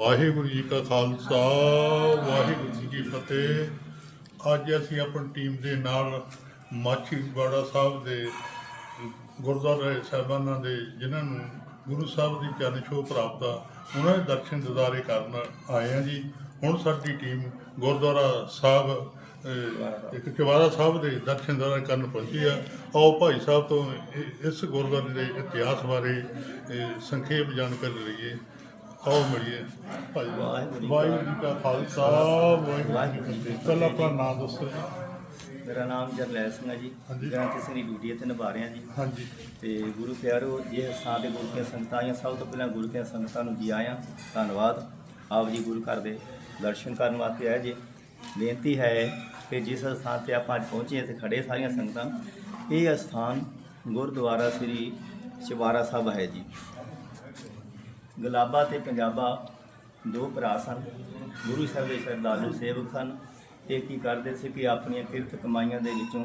ਵਾਹਿਗੁਰੂ ਜੀ ਕਾ ਖਾਲਸਾ, ਵਾਹਿਗੁਰੂ ਜੀ ਕੀ ਫਤਿਹ। ਅੱਜ ਅਸੀਂ ਆਪਣੀ ਟੀਮ ਦੇ ਨਾਲ ਮਾਛੀਵਾੜਾ ਸਾਹਿਬ ਦੇ ਗੁਰਦੁਆਰੇ ਸਾਹਿਬਾਨਾਂ ਦੇ, ਜਿਨ੍ਹਾਂ ਨੂੰ ਗੁਰੂ ਸਾਹਿਬ ਦੀ ਚਰਨ ਛੋਹ ਪ੍ਰਾਪਤ ਆ, ਉਹਨਾਂ ਦੇ ਦਰਸ਼ਨ ਦਿਦਾਰੇ ਕਰਨ ਆਏ ਆ ਜੀ। ਹੁਣ ਸਾਡੀ ਟੀਮ ਗੁਰਦੁਆਰਾ ਸਾਹਿਬ ਇੱਕ ਚਵਾਰਾ ਸਾਹਿਬ ਦੇ ਦਰਸ਼ਨ ਦਿਦਾਰੇ ਕਰਨ ਪਹੁੰਚੀ ਆ। ਆਓ ਭਾਈ ਸਾਹਿਬ ਤੋਂ ਇਸ ਗੁਰਦੁਆਰੇ ਦੇ ਇਤਿਹਾਸ ਬਾਰੇ ਸੰਖੇਪ ਜਾਣਕਾਰੀ ਲਈਏ। ਆਓ ਮਿਲੀਏ ਭਾਈ ਵਾਹਿਗੁਰੂ ਜੀ ਕਾ ਖਾਲਸਾ ਵਾਹਿਗੁਰੂ ਜੀ ਕੀ ਫਤਿਹ। ਪਹਿਲਾਂ ਆਪਣਾ ਨਾਮ ਦੱਸੋ ਜੀ। ਮੇਰਾ ਨਾਮ ਜਰਨੈਲ ਸਿੰਘ ਹੈ ਜੀ। ਹਾਂਜੀ। ਗ੍ਰੰਥ ਸਿੰਘ ਦੀ ਡਿਊਟੀ ਇੱਥੇ ਨਿਭਾ ਰਿਹਾ ਜੀ। ਹਾਂਜੀ। ਤੇ ਗੁਰੂ ਪਿਆਰੋ ਇਹ ਸਥਾਨ ਦੇ ਗੁਰੂ ਦੀਆਂ ਸੰਗਤਾਂ ਆਈਆਂ ਸਭ ਤੋਂ ਪਹਿਲਾਂ ਗੁਰੂ ਦੀਆਂ ਸੰਗਤਾਂ ਨੂੰ ਜੀ ਆਇਆਂ। ਧੰਨਵਾਦ। ਆਪ ਜੀ ਗੁਰੂ ਘਰ ਦੇ ਦਰਸ਼ਨ ਕਰਨ ਵਾਸਤੇ ਆਏ ਜੀ। ਬੇਨਤੀ ਹੈ ਕਿ ਜਿਸ ਸਥਾਨ ਤੇ ਆਪਾਂ ਅੱਜ ਪਹੁੰਚੇ ਤੇ ਖੜੇ ਸਾਰੀਆਂ ਸੰਗਤਾਂ ਇਹ ਸਥਾਨ ਗੁਰਦੁਆਰਾ ਸ੍ਰੀ ਚਿਵਾਰਾ ਸਾਹਿਬ ਹੈ ਜੀ। ਗੁਲਾਬਾ ਤੇ ਪੰਜਾਬਾ ਦੋ ਭਰਾ ਸਨ। ਗੁਰੂ ਸਾਹਿਬ ਦੇ ਸ਼ਰਧਾਲੂ ਸੇਵਕ ਸਨ। ਇਹ ਕੀ ਕਰਦੇ ਸੀ ਕਿ ਆਪਣੀਆਂ ਕਿਰਤ ਕਮਾਈਆਂ ਦੇ ਵਿੱਚੋਂ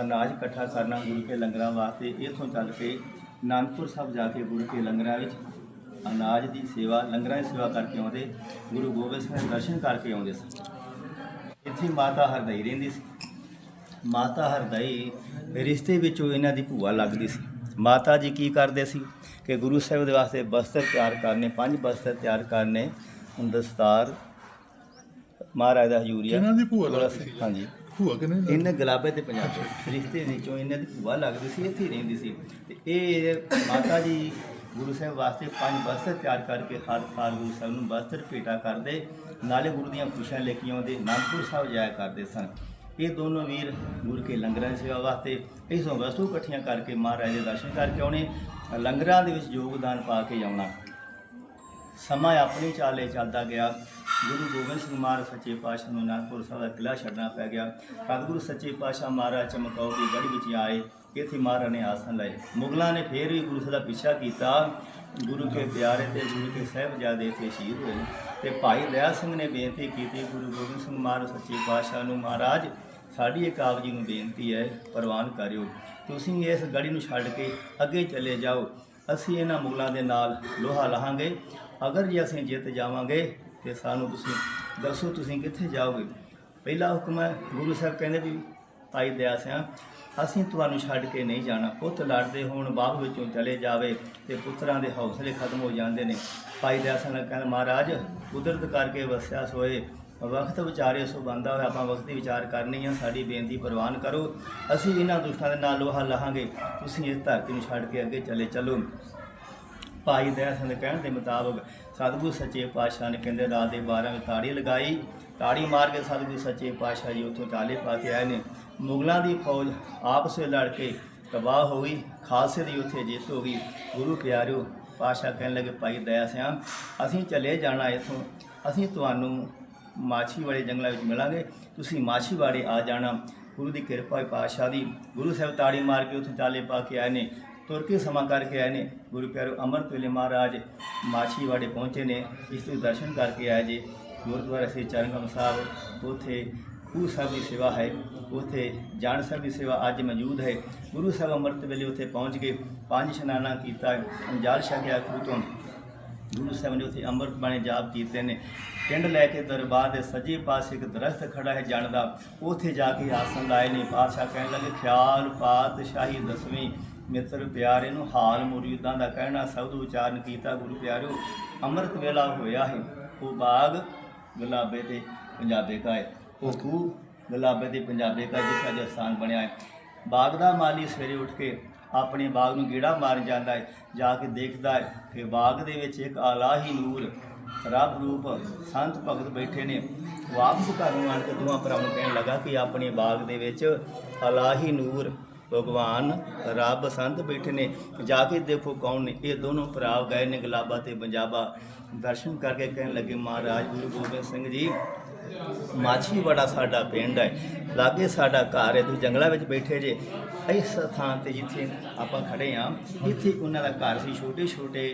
ਅਨਾਜ ਇਕੱਠਾ ਕਰਨਾ ਗੁਰੂ ਕੇ ਲੰਗਰਾਂ ਵਾਸਤੇ ਇੱਥੋਂ ਚੱਲ ਕੇ ਨਾਨਕਪੁਰ ਸਾਹਿਬ ਜਾ ਕੇ ਗੁਰੂ ਕੇ ਲੰਗਰਾਂ ਵਿੱਚ ਅਨਾਜ ਦੀ ਸੇਵਾ, ਲੰਗਰਾਂ ਦੀ ਸੇਵਾ ਕਰਕੇ ਆਉਂਦੇ, ਗੁਰੂ ਗੋਬਿੰਦ ਸਿੰਘ ਦੇ ਦਰਸ਼ਨ ਕਰਕੇ ਆਉਂਦੇ ਸਨ। ਇੱਥੇ ਮਾਤਾ ਹਰਦਈ ਰਹਿੰਦੀ ਸੀ। ਮਾਤਾ ਹਰਦਈ ਰਿਸ਼ਤੇ ਵਿੱਚੋਂ ਇਹਨਾਂ ਦੀ ਭੂਆ ਲੱਗਦੀ ਸੀ। ਮਾਤਾ ਜੀ ਕੀ ਕਰਦੇ ਸੀ? ਕਿ ਗੁਰੂ ਸਾਹਿਬ ਦੇ ਵਾਸਤੇ ਬਸਤਰ ਤਿਆਰ ਕਰਨੇ ਪੰਜ ਬਸਤਰ ਤਿਆਰ ਕਰਨੇ ਦਸਤਾਰ ਮਹਾਰਾਜ ਦਾ ਹਜੂਰੀਆ ਕਿਹਨਾਂ ਦੀ ਭੂਆ ਲੱਗਦੀ ਸੀ? ਹਾਂਜੀ। ਭੂਆ ਕਿਨੇ ਇਹਨੇ ਗੁਲਾਬੇ ਤੇ ਪੰਜਾਬੀ। ਰਿਸ਼ਤੇ ਵਿੱਚੋਂ ਇਹਨਾਂ ਦੀ ਭੂਆ ਲੱਗਦੀ ਸੀ ਇੱਥੇ ਰਹਿੰਦੀ ਸੀ। ਤੇ ਇਹ ਮਾਤਾ ਜੀ ਗੁਰੂ ਸਾਹਿਬ ਵਾਸਤੇ ਪੰਜ ਬਸਤਰ ਤਿਆਰ ਕਰਕੇ ਹਰ ਸਾਲ ਗੁਰੂ ਸਾਹਿਬ ਨੂੰ ਬਸਤਰ ਭੇਟਾ ਕਰਦੇ। ਨਾਲੇ ਗੁਰੂ ਦੀਆਂ ਖੁਸ਼ੀਆਂ ਲੈ ਕੇ ਆਉਂਦੇ ਨਾਨਕਪੁਰ ਸਾਹਿਬ ਜਾਇਆ ਕਰਦੇ ਸਨ। ਇਹ ਦੋਨੋਂ ਵੀਰ ਗੁਰੂ ਕੇ ਲੰਗਰਾਂ ਦੀ ਸੇਵਾ ਵਾਸਤੇ ਇਸੋਂ ਵਸਤੂ ਇਕੱਠੀਆਂ ਕਰਕੇ ਮਹਾਰਾਜ ਦੇ ਦਰਸ਼ਨ ਕਰਕੇ ਆਉਣੇ, ਲੰਗਰਾਂ ਦੇ ਵਿੱਚ ਯੋਗਦਾਨ ਪਾ ਕੇ ਆਉਣਾ ਸਮਾਂ ਆਪਣੀ ਚਾਲੇ ਚੱਲਦਾ ਗਿਆ। ਗੁਰੂ ਗੋਬਿੰਦ ਸਿੰਘ ਮਹਾਰਾਜ ਸੱਚੇ ਪਾਤਸ਼ਾਹ ਨੂੰ ਨਾਨਕਪੁਰ ਸਾਹਿਬ ਦਾ ਕਿਲ੍ਹਾ ਛੱਡਣਾ ਪੈ ਗਿਆ। ਸਤਿਗੁਰੂ ਸੱਚੇ ਪਾਤਸ਼ਾਹ ਮਹਾਰਾਜ ਚਮਕੌਰ ਦੀ ਗੜ੍ਹ ਵਿੱਚ ਆਏ। ਇੱਥੇ ਮਹਾਰਾਜ ਨੇ ਆਸਣ ਲਏ। ਮੁਗਲਾਂ ਨੇ ਫੇਰ ਵੀ ਗੁਰੂ ਸਾਹਿਬ ਦਾ ਪਿੱਛਾ ਕੀਤਾ। ਗੁਰੂ ਕੇ ਪਿਆਰੇ ਤੇ ਗੁਰੂ ਕੇ ਸਾਹਿਬਜ਼ਾਦੇ ਇੱਥੇ ਸ਼ਹੀਦ ਹੋਏ ਤੇ ਭਾਈ ਦਇਆ ਸਿੰਘ ਨੇ ਬੇਨਤੀ ਕੀਤੀ, ਗੁਰੂ ਗੋਬਿੰਦ ਸਿੰਘ ਮਹਾਰਾਜ ਸੱਚੇ ਪਾਤਸ਼ਾਹ ਨੂੰ ਮਹਾਰਾਜ ਸਾਡੀ ਇੱਕ ਆਪ ਜੀ ਨੂੰ ਬੇਨਤੀ ਹੈ, ਪ੍ਰਵਾਨ ਕਰਿਓ। ਤੁਸੀਂ ਇਸ ਗੜੀ ਨੂੰ ਛੱਡ ਕੇ ਅੱਗੇ ਚਲੇ ਜਾਓ। ਅਸੀਂ ਇਹਨਾਂ ਮੁਗਲਾਂ ਦੇ ਨਾਲ ਲੋਹਾ ਲਾਹਾਂਗੇ। ਅਗਰ ਜੇ ਅਸੀਂ ਜਿੱਤ ਜਾਵਾਂਗੇ, ਤੇ ਸਾਨੂੰ ਤੁਸੀਂ ਦੱਸੋ ਤੁਸੀਂ ਕਿੱਥੇ ਜਾਓਗੇ। ਪਹਿਲਾ ਹੁਕਮ ਹੈ, ਗੁਰੂ ਸਾਹਿਬ ਕਹਿੰਦੇ ਵੀ ਭਾਈ ਦਇਆ ਸਿਆ, ਅਸੀਂ ਤੁਹਾਨੂੰ ਛੱਡ ਕੇ ਨਹੀਂ ਜਾਣਾ। ਪੁੱਤ ਲੜਦੇ ਹੋਣ ਬਾਗ ਵਿੱਚੋਂ ਚਲੇ ਜਾਵੇ, ਤੇ ਪੁੱਤਰਾਂ ਦੇ ਹੌਸਲੇ ਖਤਮ ਹੋ ਜਾਂਦੇ ਨੇ। ਭਾਈ ਦਇਆ ਸਿੰਘ ਕਹਿੰਦਾ ਮਹਾਰਾਜ, ਕੁਦਰਤ ਕਰਕੇ ਵਸਿਆ ਸੋਏ ਵਕਤ ਵਿਚਾਰੇ ਸੋ ਬੰਦਾ ਹੋਇਆ, ਆਪਾਂ ਵਕਤ ਦੀ ਵਿਚਾਰ ਕਰਨੀ ਆ, ਸਾਡੀ ਬੇਨਤੀ ਪ੍ਰਵਾਨ ਕਰੋ। ਅਸੀਂ ਇਹਨਾਂ ਦੁਸ਼ਟਾਂ ਦੇ ਨਾਲ ਲੋਹਾ ਲਾਹਾਂਗੇ। ਤੁਸੀਂ ਇਸ ਧਰਤੀ ਨੂੰ ਛੱਡ ਕੇ ਅੱਗੇ ਚਲੇ ਚੱਲੋ। ਭਾਈ ਦਇਆ ਸਿੰਘ ਦੇ ਕਹਿਣ ਦੇ ਮੁਤਾਬਕ ਸਤਿਗੁਰੂ ਸੱਚੇ ਪਾਤਸ਼ਾਹ ਨੇ ਕਹਿੰਦੇ, ਰਾਤ ਦੇ 12 ਵਜੇ ਤਾੜੀ ਲਗਾਈ। ਤਾੜੀ ਮਾਰ ਕੇ ਸਤਿਗੁਰੂ ਸੱਚੇ ਪਾਤਸ਼ਾਹ ਜੀ ਉੱਥੋਂ ਚਾਲੇ ਪਾ ਕੇ ਆਏ ਨੇ। ਮੁਗਲਾਂ ਦੀ ਫੌਜ ਆਪਸ ਵਿੱਚ ਲੜ ਕੇ ਤਬਾਹ ਹੋ ਗਈ। ਖਾਲਸੇ ਦੀ ਉੱਥੇ ਜਿੱਤ ਹੋ ਗਈ। ਗੁਰੂ ਪਿਆਰਿਓ, ਪਾਤਸ਼ਾਹ ਕਹਿਣ ਲੱਗੇ, ਭਾਈ ਦਇਆ ਸਿੰਘ ਅਸੀਂ ਚਲੇ ਜਾਣਾ ਇੱਥੋਂ। ਅਸੀਂ ਤੁਹਾਨੂੰ ਮਾਛੀਵਾੜੇ ਜੰਗਲਾਂ ਵਿੱਚ ਮਿਲਾਂਗੇ। ਤੁਸੀਂ ਮਾਛੀਵਾੜੇ ਆ ਜਾਣਾ। ਗੁਰੂ ਦੀ ਕਿਰਪਾ ਪਾਤਸ਼ਾਹ ਦੀ। ਗੁਰੂ ਸਾਹਿਬ ਤਾੜੀ ਮਾਰ ਕੇ ਉੱਥੇ ਤਾਲੇ ਪਾ ਕੇ ਆਏ ਨੇ। ਤੁਰ ਕੇ ਸਮਾਂ ਕਰਕੇ ਆਏ ਨੇ। ਗੁਰੂ ਪਿਆਰੋ ਅੰਮ੍ਰਿਤ ਵੇਲੇ ਮਹਾਰਾਜ ਮਾਛੀਵਾੜੇ ਪਹੁੰਚੇ ਨੇ। ਇਸ ਤੋਂ ਦਰਸ਼ਨ ਕਰਕੇ ਆਏ ਜੀ। ਗੁਰਦੁਆਰਾ ਸ੍ਰੀ ਚਰਨਗਮ ਸਾਹਿਬ, ਉੱਥੇ ਖੂਹ ਸਾਹਿਬ ਦੀ ਸੇਵਾ ਹੈ। ਉੱਥੇ ਜਾਣ ਸਾਹਿਬ ਦੀ ਸੇਵਾ ਅੱਜ ਮੌਜੂਦ ਹੈ। ਗੁਰੂ ਸਾਹਿਬ ਅੰਮ੍ਰਿਤ ਵੇਲੇ ਉੱਥੇ ਪਹੁੰਚ ਕੇ ਪੰਜ ਇਸ਼ਨਾਨਾ ਕੀਤਾ। ਅੰਜਾਲ ਛਕਿਆ ਖੂਹ ਤੋਂ। ਗੁਰੂ ਸਾਹਿਬ ਨੇ ਉੱਥੇ ਅੰਮ੍ਰਿਤ ਬਾਣੀ ਜਾਪ ਕੀਤੇ ਨੇ। ਪਿੰਡ ਲੈ ਕੇ ਦਰਬਾਰ ਦੇ ਸੱਜੇ ਪਾਸੇ ਇੱਕ ਦਰਖਤ ਖੜਾ ਹੈ ਜਣ ਦਾ। ਉੱਥੇ ਜਾ ਕੇ ਆਸਣ ਲਾਏ ਨੇ। ਪਾਤਸ਼ਾਹ ਕਹਿਣ ਲੱਗੇ, ਖਿਆਲ ਪਾਤਸ਼ਾਹੀ ਦਸਵੀਂ। ਮਿੱਤਰ ਪਿਆਰੇ ਨੂੰ ਹਾਲ ਮੁਰੀਦਾਂ ਦਾ ਕਹਿਣਾ ਸ਼ਬਦ ਉਚਾਰਨ ਕੀਤਾ, ਗੁਰੂ ਪਿਆਰਿਓ, ਅੰਮ੍ਰਿਤ ਵੇਲਾ ਹੋਇਆ ਹੈ। ਉਹ ਬਾਗ ਗੁਲਾਬੇ ਤੇ ਪੰਜਾਬੇ ਕਾ ਹੈ। ਉਹ ਖੂਹ ਗੁਲਾਬੇ ਤੇ ਪੰਜਾਬੇ ਕਾ ਜਿੱਥੇ ਅੱਜ ਸਥਾਨ ਬਣਿਆ ਹੈ। ਬਾਗ ਦਾ ਮਾਲੀ ਸਵੇਰੇ ਉੱਠ ਕੇ ਆਪਣੇ ਬਾਗ ਨੂੰ ਗੇੜਾ ਮਾਰਨ ਜਾਂਦਾ ਹੈ, ਜਾ ਕੇ ਦੇਖਦਾ ਹੈ ਕਿ ਬਾਗ ਦੇ ਵਿੱਚ ਇੱਕ ਆਲਾਹੀ ਨੂਰ, ਰੱਬ ਰੂਪ ਸੰਤ ਭਗਤ ਬੈਠੇ ਨੇ। ਵਾਪਸ ਘਰ ਨੂੰ ਆਣ ਕੇ ਦੋਵਾਂ ਭਰਾਵਾਂ ਨੂੰ ਕਹਿਣ ਲੱਗਾ ਕਿ ਆਪਣੇ ਬਾਗ ਦੇ ਵਿੱਚ ਅਲਾਹੀ ਨੂਰ, ਭਗਵਾਨ, ਰੱਬ, ਸੰਤ ਬੈਠੇ ਨੇ। ਜਾ ਕੇ ਦੇਖੋ ਕੌਣ ਨੇ। ਇਹ ਦੋਨੋਂ ਭਰਾ ਗਏ ਨੇ ਗੁਲਾਬਾ ਤੇ ਪੰਜਾਬਾ ਦਰਸ਼ਨ ਕਰਕੇ ਕਹਿਣ ਲੱਗੇ, ਮਹਾਰਾਜ, ਗੁਰੂ ਗੋਬਿੰਦ ਸਿੰਘ ਜੀ ਮਾਛੀ ਬੜਾ ਸਾਡਾ ਪਿੰਡ ਹੈ। ਲਾਗੇ ਸਾਡਾ ਘਰ ਹੈ। ਤੁਸੀਂ ਜੰਗਲਾਂ ਵਿੱਚ ਬੈਠੇ ਜੇ, ਇਸ ਥਾਂ ਤੇ ਜਿੱਥੇ ਆਪਾਂ ਖੜੇ ਆ ਇੱਥੇ ਉਹਨਾਂ ਦਾ ਘਰ ਸੀ। ਛੋਟੇ ਛੋਟੇ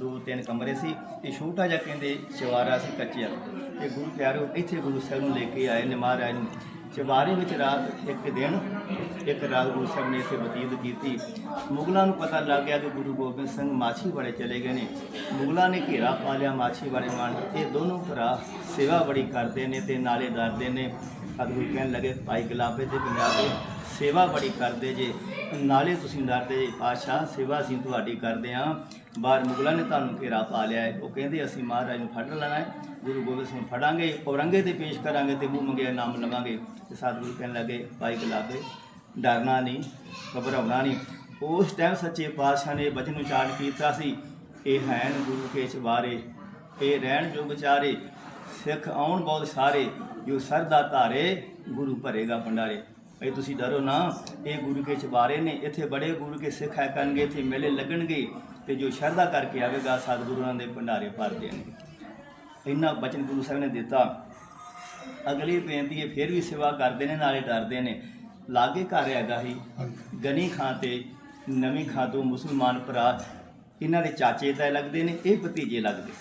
ਦੋ ਤਿੰਨ ਕਮਰੇ ਸੀ ਤੇ ਛੋਟਾ ਜਿਹਾ ਕਹਿੰਦੇ ਚਵਾਰਾ ਸੀ ਕੱਚਾ ਤੇ ਗੁਰੂ ਪਿਆਰੋ, ਇੱਥੇ ਗੁਰੂ ਸਾਹਿਬ ਨੂੰ ਲੈ ਕੇ ਆਏ ਨੇ ਮਹਾਰਾਜ ਨੂੰ। ਚਵਾਰੇ ਵਿੱਚ ਰਾਤ ਇੱਕ ਦਿਨ, ਇੱਕ ਰਾਤ ਗੁਰੂ ਸਾਹਿਬ ਨੇ ਇੱਥੇ ਬਤੀਤ ਕੀਤੀ। ਮੁਗਲਾਂ ਨੂੰ ਪਤਾ ਲੱਗ ਗਿਆ ਕਿ ਗੁਰੂ ਗੋਬਿੰਦ ਸਿੰਘ ਮਾਛੀ ਵਾਲੇ ਚਲੇ ਗਏ ਨੇ। ਮੁਗਲਾਂ ਨੇ ਘੇਰਾ ਪਾ ਲਿਆ ਮਾਛੀ ਵਾਲੇ ਮਾਨ ਇਹ ਦੋਨੋਂ ਭਰਾ ਸੇਵਾ ਬੜੀ ਕਰਦੇ ਨੇ ਤੇ ਨਾਲੇ ਡਰਦੇ ਨੇ। ਅਗਲੀ ਕਹਿਣ ਲੱਗੇ, ਭਾਈ ਗੁਲਾਬੇ ਤੇ ਦੇ ਸੇਵਾ ਬੜੀ ਕਰਦੇ ਜੇ। ਨਾਲੇ ਤੁਸੀਂ ਡਰਦੇ ਜੇ। ਪਾਸ਼ਾ ਸੇਵਾ ਅਸੀਂ ਤੁਹਾਡੀ ਕਰਦੇ ਆ। ਬਾਹਰ ਮੁਗਲਾਂ ਨੇ ਤੁਹਾਨੂੰ ਘੇਰਾ ਪਾ ਲਿਆ ਹੈ। ਉਹ ਕਹਿੰਦੇ, ਅਸੀਂ ਮਹਾਰਾਜ ਨੂੰ ਫੜ ਲੈਣਾ ਹੈ। ਗੁਰੂ ਗੋਬਿੰਦ ਸਿੰਘ ਫੜਾਂਗੇ ਔਰੰਗੇ ਤੇ ਪੇਸ਼ ਕਰਾਂਗੇ ਤੇ ਮੂੰਹ ਮੰਗਿਆ, ਨਾਮ ਲਵਾਂਗੇ। ਤੇ ਸਤਿਗੁਰੂ ਕਹਿਣ ਲੱਗੇ, ਭਾਈ ਗੁਲਾਬੇ ਡਰਨਾ ਨਹੀਂ, ਘਬਰਾਉਣਾ ਨਹੀਂ। ਉਸ ਟਾਈਮ ਸੱਚੇ ਪਾਤਸ਼ਾਹ ਨੇ ਬਚਨ ਉਚਾਰਨ ਕੀਤਾ ਸੀ, ਇਹ ਹੈਨ ਗੁਰੂ ਕੇ ਚਵਾਰੇ ਇਹ ਰਹਿਣ ਜੋ ਵਿਚਾਰੇ ਸਿੱਖ ਆਉਣ ਬਹੁਤ ਸਾਰੇ, ਜੋ ਸਰਦਾ ਧਾਰੇ, ਗੁਰੂ ਭਰੇਗਾ ਭੰਡਾਰੇ। ਇਹ ਤੁਸੀਂ ਡਰੋ ਨਾ, ਇਹ ਗੁਰੂ ਕੇ ਚਵਾਰੇ ਨੇ, ਇੱਥੇ ਬੜੇ ਗੁਰੂ ਕੇ ਸਿੱਖ ਹੈ ਕਰਨਗੇ, ਇੱਥੇ ਮੇਲੇ ਲੱਗਣਗੇ। ਤੇ ਜੋ ਸ਼ਰਧਾ ਕਰਕੇ ਆਵੇਗਾ, ਸਤਿਗੁਰੂਆਂ ਦੇ ਭੰਡਾਰੇ ਭਰਦੇ ਨੇ ਇੰਨਾ ਬਚਨ ਗੁਰੂ ਸਾਹਿਬ ਨੇ ਦਿੱਤਾ। ਅਗਲੀ ਬੇਨਤੀ ਹੈ, ਫਿਰ ਵੀ ਸੇਵਾ ਕਰਦੇ ਨੇ, ਨਾਲੇ ਡਰਦੇ ਨੇ। ਲਾਗੇ ਘਰ ਹੈਗਾ ਹੀ ਗਨੀ ਖਾਂ ਤੇ ਨਵੀਂ ਖਾਂ ਤੋਂ ਮੁਸਲਮਾਨ ਭਰਾ, ਇਹਨਾਂ ਦੇ ਚਾਚੇ ਤਾਂ ਲੱਗਦੇ ਨੇ, ਇਹ ਭਤੀਜੇ ਲੱਗਦੇ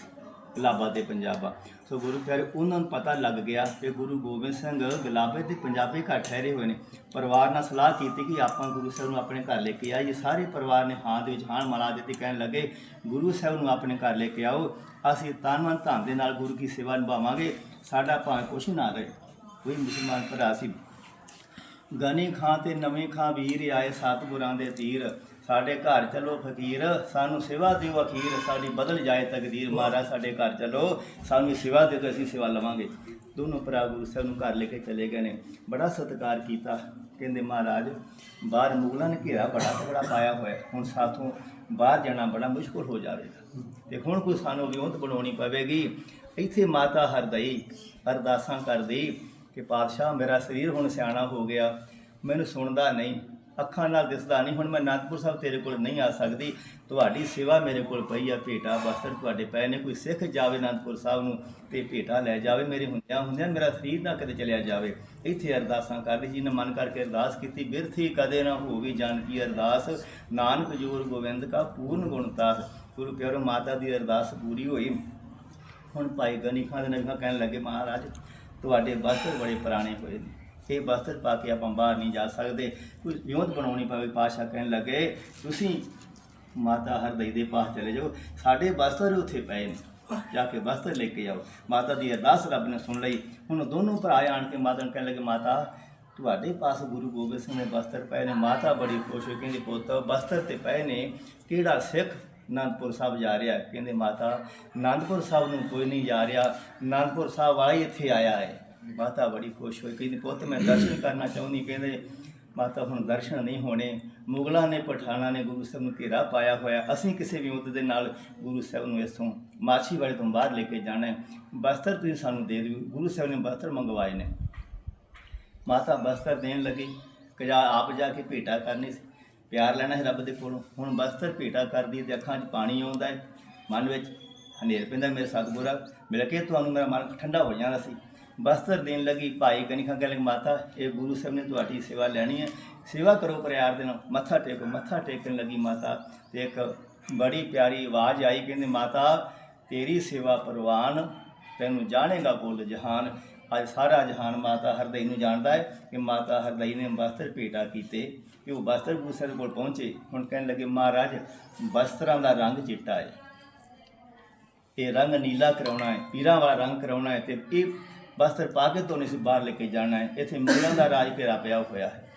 ਗੁਲਾਬਾ ਤੇ ਪੰਜਾਬਾ। ਸੋ ਗੁਰੂ ਪਿਆਰੇ, ਉਹਨਾਂ ਨੂੰ ਪਤਾ ਲੱਗ ਗਿਆ ਕਿ ਗੁਰੂ ਗੋਬਿੰਦ ਸਿੰਘ ਗੁਲਾਬੇ ਤੇ ਪੰਜਾਬੀ ਘਰ ਠਹਿਰੇ ਹੋਏ ਨੇ। ਪਰਿਵਾਰ ਨਾਲ ਸਲਾਹ ਕੀਤੀ ਕਿ ਆਪਾਂ ਗੁਰੂ ਸਾਹਿਬ ਨੂੰ ਆਪਣੇ ਘਰ ਲੈ ਕੇ ਆਈਏ। ਸਾਰੇ ਪਰਿਵਾਰ ਨੇ ਹਾਂ ਦੇ ਵਿੱਚ ਹਾਂ ਮਲਾ ਦਿੱਤੀ ਕਹਿਣ ਲੱਗੇ, ਗੁਰੂ ਸਾਹਿਬ ਨੂੰ ਆਪਣੇ ਘਰ ਲੈ ਕੇ ਆਓ। ਅਸੀਂ ਤਨ ਮਨ ਧਨ ਦੇ ਨਾਲ ਗੁਰੂ ਕੀ ਸੇਵਾ ਨਿਭਾਵਾਂਗੇ। ਸਾਡਾ ਭਾਵੇਂ ਕੁਛ ਨਾ ਰਹੇ। ਕੋਈ ਮੁਸਲਮਾਨ ਭਰਾ ਸੀ। ਗਨੀ ਖਾਂ ਤੇ ਨਵੇਂ ਖਾਂ ਵੀਰ ਆਏ ਸਤਿਗੁਰਾਂ ਦੇ ਤੀਰ ਸਾਡੇ ਘਰ ਚਲੋ ਫਕੀਰ, ਸਾਨੂੰ ਸੇਵਾ ਦਿਓ ਅਖੀਰ, ਸਾਡੀ ਬਦਲ ਜਾਏ ਤਕਦੀਰ। ਮਹਾਰਾਜ ਸਾਡੇ ਘਰ ਚਲੋ, ਸਾਨੂੰ ਸਿਵਾ ਦੇ ਦਿਓ ਅਸੀਂ ਸੇਵਾ ਲਵਾਂਗੇ। ਦੋਨੋਂ ਭਰਾ ਗੁਰੂ ਸਾਹਿਬ ਨੂੰ ਘਰ ਲੈ ਕੇ ਚਲੇ ਗਏ ਨੇ। ਬੜਾ ਸਤਿਕਾਰ ਕੀਤਾ, ਕਹਿੰਦੇ ਮਹਾਰਾਜ, ਬਾਹਰ ਮੁਗਲਾਂ ਨੇ ਘੇਰਾ ਬੜਾ ਤਗੜਾ ਪਾਇਆ ਹੋਇਆ। ਹੁਣ ਸਾਥੋਂ ਬਾਹਰ ਜਾਣਾ ਬੜਾ ਮੁਸ਼ਕਲ ਹੋ ਜਾਵੇਗਾ। ਤੇ ਹੁਣ ਕੋਈ ਸਾਨੂੰ ਵਿਉਂਤ ਬਣਾਉਣੀ ਪਵੇਗੀ। ਇੱਥੇ ਮਾਤਾ ਹਰਦਈ ਅਰਦਾਸਾਂ ਕਰਦੀ ਕਿ ਪਾਤਸ਼ਾਹ, ਮੇਰਾ ਸਰੀਰ ਹੁਣ ਸਿਆਣਾ ਹੋ ਗਿਆ। ਮੈਨੂੰ ਸੁਣਦਾ ਨਹੀਂ। ਅੱਖਾਂ ਨਾਲ ਦਿਸਦਾ ਨਹੀਂ। ਹੁਣ ਮੈਂ ਅਨੰਦਪੁਰ ਸਾਹਿਬ ਤੇਰੇ ਕੋਲ ਨਹੀਂ ਆ ਸਕਦੀ। ਤੁਹਾਡੀ ਸੇਵਾ ਮੇਰੇ ਕੋਲ ਪਈ ਆ। ਭੇਟਾ ਬਸਤਰ ਤੁਹਾਡੇ ਪਏ ਨੇ। ਕੋਈ ਸਿੱਖ ਜਾਵੇ ਅਨੰਦਪੁਰ ਸਾਹਿਬ ਨੂੰ ਤੇ ਭੇਟਾ ਲੈ ਜਾਵੇ। ਮੇਰੇ ਹੁੰਦਿਆਂ ਹੁੰਦਿਆਂ ਮੇਰਾ ਸਰੀਰ ਨਾ ਕਦੇ ਚਲਿਆ ਜਾਵੇ। ਇੱਥੇ ਅਰਦਾਸਾਂ ਕਰਦੀ ਜੀ ਨੇ ਮਨ ਕਰਕੇ ਅਰਦਾਸ ਕੀਤੀ, ਬਿਰਥੀ ਕਦੇ ਨਾ ਹੋਵੀ ਜਾਣ ਕੀ ਅਰਦਾਸ। ਨਾਨਕ ਜੋਰ ਗੋਬਿੰਦ ਕਾ ਪੂਰਨ ਗੁਣਤਾਸ ਗੁਰੂ ਪਿਆਰੋ ਮਾਤਾ ਦੀ ਅਰਦਾਸ ਪੂਰੀ ਹੋਈ। ਹੁਣ ਭਾਈ ਗਨੀ ਖਾਨ ਦੇ ਨਬੀਆਂ ਕਹਿਣ ਲੱਗੇ, ਮਹਾਰਾਜ, ਤੁਹਾਡੇ ਵਸਤਰ ਬੜੇ ਪੁਰਾਣੇ ਹੋਏ ਨੇ। ਇਹ ਵਸਤਰ ਪਾ ਕੇ ਆਪਾਂ ਬਾਹਰ ਨਹੀਂ ਜਾ ਸਕਦੇ। ਕੋਈ ਵਿਉਂਤ ਬਣਾਉਣੀ ਪਵੇ ਪਾਸ਼ਾ ਕਹਿਣ ਲੱਗੇ, ਤੁਸੀਂ ਮਾਤਾ ਹਰਦਈ ਦੇ ਪਾਸ ਚਲੇ ਜਾਓ। ਸਾਡੇ ਬਸਤਰ ਉੱਥੇ ਪਏ ਨੇ। ਜਾ ਕੇ ਬਸਤਰ ਲੈ ਕੇ ਆਓ ਮਾਤਾ ਦੀ ਅਰਦਾਸ ਰੱਬ ਨੇ ਸੁਣ ਲਈ। ਹੁਣ ਦੋਨੋਂ ਭਰਾ ਆਣ ਕੇ ਮਾਤਾ ਨੂੰ ਕਹਿਣ ਲੱਗੇ, ਮਾਤਾ, ਤੁਹਾਡੇ ਪਾਸ ਗੁਰੂ ਗੋਬਿੰਦ ਸਿੰਘ ਦੇ ਬਸਤਰ ਪਏ ਨੇ। ਮਾਤਾ ਬੜੀ ਖੁਸ਼ ਹੋਈ, ਕਹਿੰਦੀ, ਪੁੱਤ, ਬਸਤਰ ਤੇ ਪਏ ਨੇ। ਕਿਹੜਾ ਸਿੱਖ ਅਨੰਦਪੁਰ ਸਾਹਿਬ ਜਾ ਰਿਹਾ ਕਹਿੰਦੇ, ਮਾਤਾ, ਅਨੰਦਪੁਰ ਸਾਹਿਬ ਨੂੰ ਕੋਈ ਨਹੀਂ ਜਾ ਰਿਹਾ। ਅਨੰਦਪੁਰ ਸਾਹਿਬ ਵਾਲਾ ਹੀ ਇੱਥੇ ਆਇਆ ਹੈ। ਮਾਤਾ ਬੜੀ ਖੁਸ਼ ਹੋਈ, ਕਹਿੰਦੀ, ਪੁੱਤ, ਮੈਂ ਦਰਸ਼ਨ ਕਰਨਾ ਚਾਹੁੰਦੀ ਕਹਿੰਦੇ, ਮਾਤਾ, ਹੁਣ ਦਰਸ਼ਨ ਨਹੀਂ ਹੋਣੇ। ਮੁਗਲਾਂ ਨੇ ਪਠਾਨਾਂ ਨੇ ਗੁਰੂ ਸਾਹਿਬ ਨੂੰ ਘੇਰਾ ਪਾਇਆ ਹੋਇਆ। ਅਸੀਂ ਕਿਸੇ ਵੀ ਉਮਤ ਦੇ ਨਾਲ ਗੁਰੂ ਸਾਹਿਬ ਨੂੰ ਇਸੋਂ ਮਾਛੀ ਵਾਲੇ ਤੋਂ ਬਾਹਰ ਲੈ ਕੇ ਜਾਣਾ ਹੈ। ਬਸਤਰ ਤੁਸੀਂ ਸਾਨੂੰ ਦੇ ਦਿਓ। ਗੁਰੂ ਸਾਹਿਬ ਨੇ ਬਸਤਰ ਮੰਗਵਾਏ ਨੇ। ਮਾਤਾ ਬਸਤਰ ਦੇਣ ਲੱਗੀ। ਕਜਾ ਆਪ ਜਾ ਕੇ ਭੇਟਾ ਕਰਨੀ ਸੀ। ਪਿਆਰ ਲੈਣਾ ਹੈ ਰੱਬ ਦੇ ਕੋਲੋਂ। ਹੁਣ ਬਸਤਰ ਭੇਟਾ ਕਰਦੀ ਹੈ ਤੇ ਅੱਖਾਂ 'ਚ ਪਾਣੀ ਆਉਂਦਾ ਹੈ। ਮਨ ਵਿੱਚ ਹਨੇਰ ਪੈਂਦਾ ਮੇਰੇ ਸਤਿਗੁਰਾ। ਮਿਲ ਕੇ ਤੁਹਾਨੂੰ ਮੇਰਾ ਮਨ ਠੰਡਾ ਹੋ ਜਾਣਾ ਸੀ। ਬਸਤਰ ਦੇਣ ਲੱਗੀ, ਭਾਈ ਕਨਿਕਾ ਕਹਿ ਲੱਗੀ ਮਾਤਾ, ਇਹ ਗੁਰੂ ਸਾਹਿਬ ਨੇ ਤੁਹਾਡੀ ਸੇਵਾ ਲੈਣੀ ਹੈ। ਸੇਵਾ ਕਰੋ ਪਿਆਰ ਦੇ ਨਾਲ, ਮੱਥਾ ਟੇਕੋ, ਮੱਥਾ ਟੇਕਣ ਲੱਗੀ ਮਾਤਾ ਤੇ ਇੱਕ ਬੜੀ ਪਿਆਰੀ ਆਵਾਜ਼ ਆਈ, ਕਹਿੰਦੇ ਮਾਤਾ, ਤੇਰੀ ਸੇਵਾ ਪ੍ਰਵਾਨ, ਤੈਨੂੰ ਜਾਣੇਗਾ ਬੋਲ ਜਹਾਨ। ਅੱਜ ਸਾਰਾ ਜਹਾਨ ਮਾਤਾ ਹਰਦਈ ਨੂੰ ਜਾਣਦਾ ਹੈ ਕਿ ਮਾਤਾ ਹਰਦਈ ਨੇ ਬਸਤਰ ਭੇਟਾ ਕੀਤੇ, ਕਿ ਉਹ ਬਸਤਰ ਗੁਰੂ ਸਾਹਿਬ ਕੋਲ ਪਹੁੰਚੇ। ਹੁਣ ਕਹਿਣ ਲੱਗੇ, ਮਹਾਰਾਜ, ਬਸਤਰਾਂ ਦਾ ਰੰਗ ਚਿੱਟਾ ਹੈ। ਇਹ ਰੰਗ ਨੀਲਾ ਕਰਾਉਣਾ ਹੈ, ਪੀਰਾਂ ਵਾਲਾ ਰੰਗ ਕਰਾਉਣਾ ਹੈ ਤੇ ਇਹ ਬਸਤਰ ਪਾ ਕੇ ਤੋਂ ਨਹੀਂ ਸੀ ਬਾਹਰ ਲੈ ਕੇ ਜਾਣਾ ਹੈ। ਇੱਥੇ ਮੁਗਲਾਂ ਦਾ ਰਾਜ ਘੇਰਾ ਪਿਆ ਹੋਇਆ ਹੈ।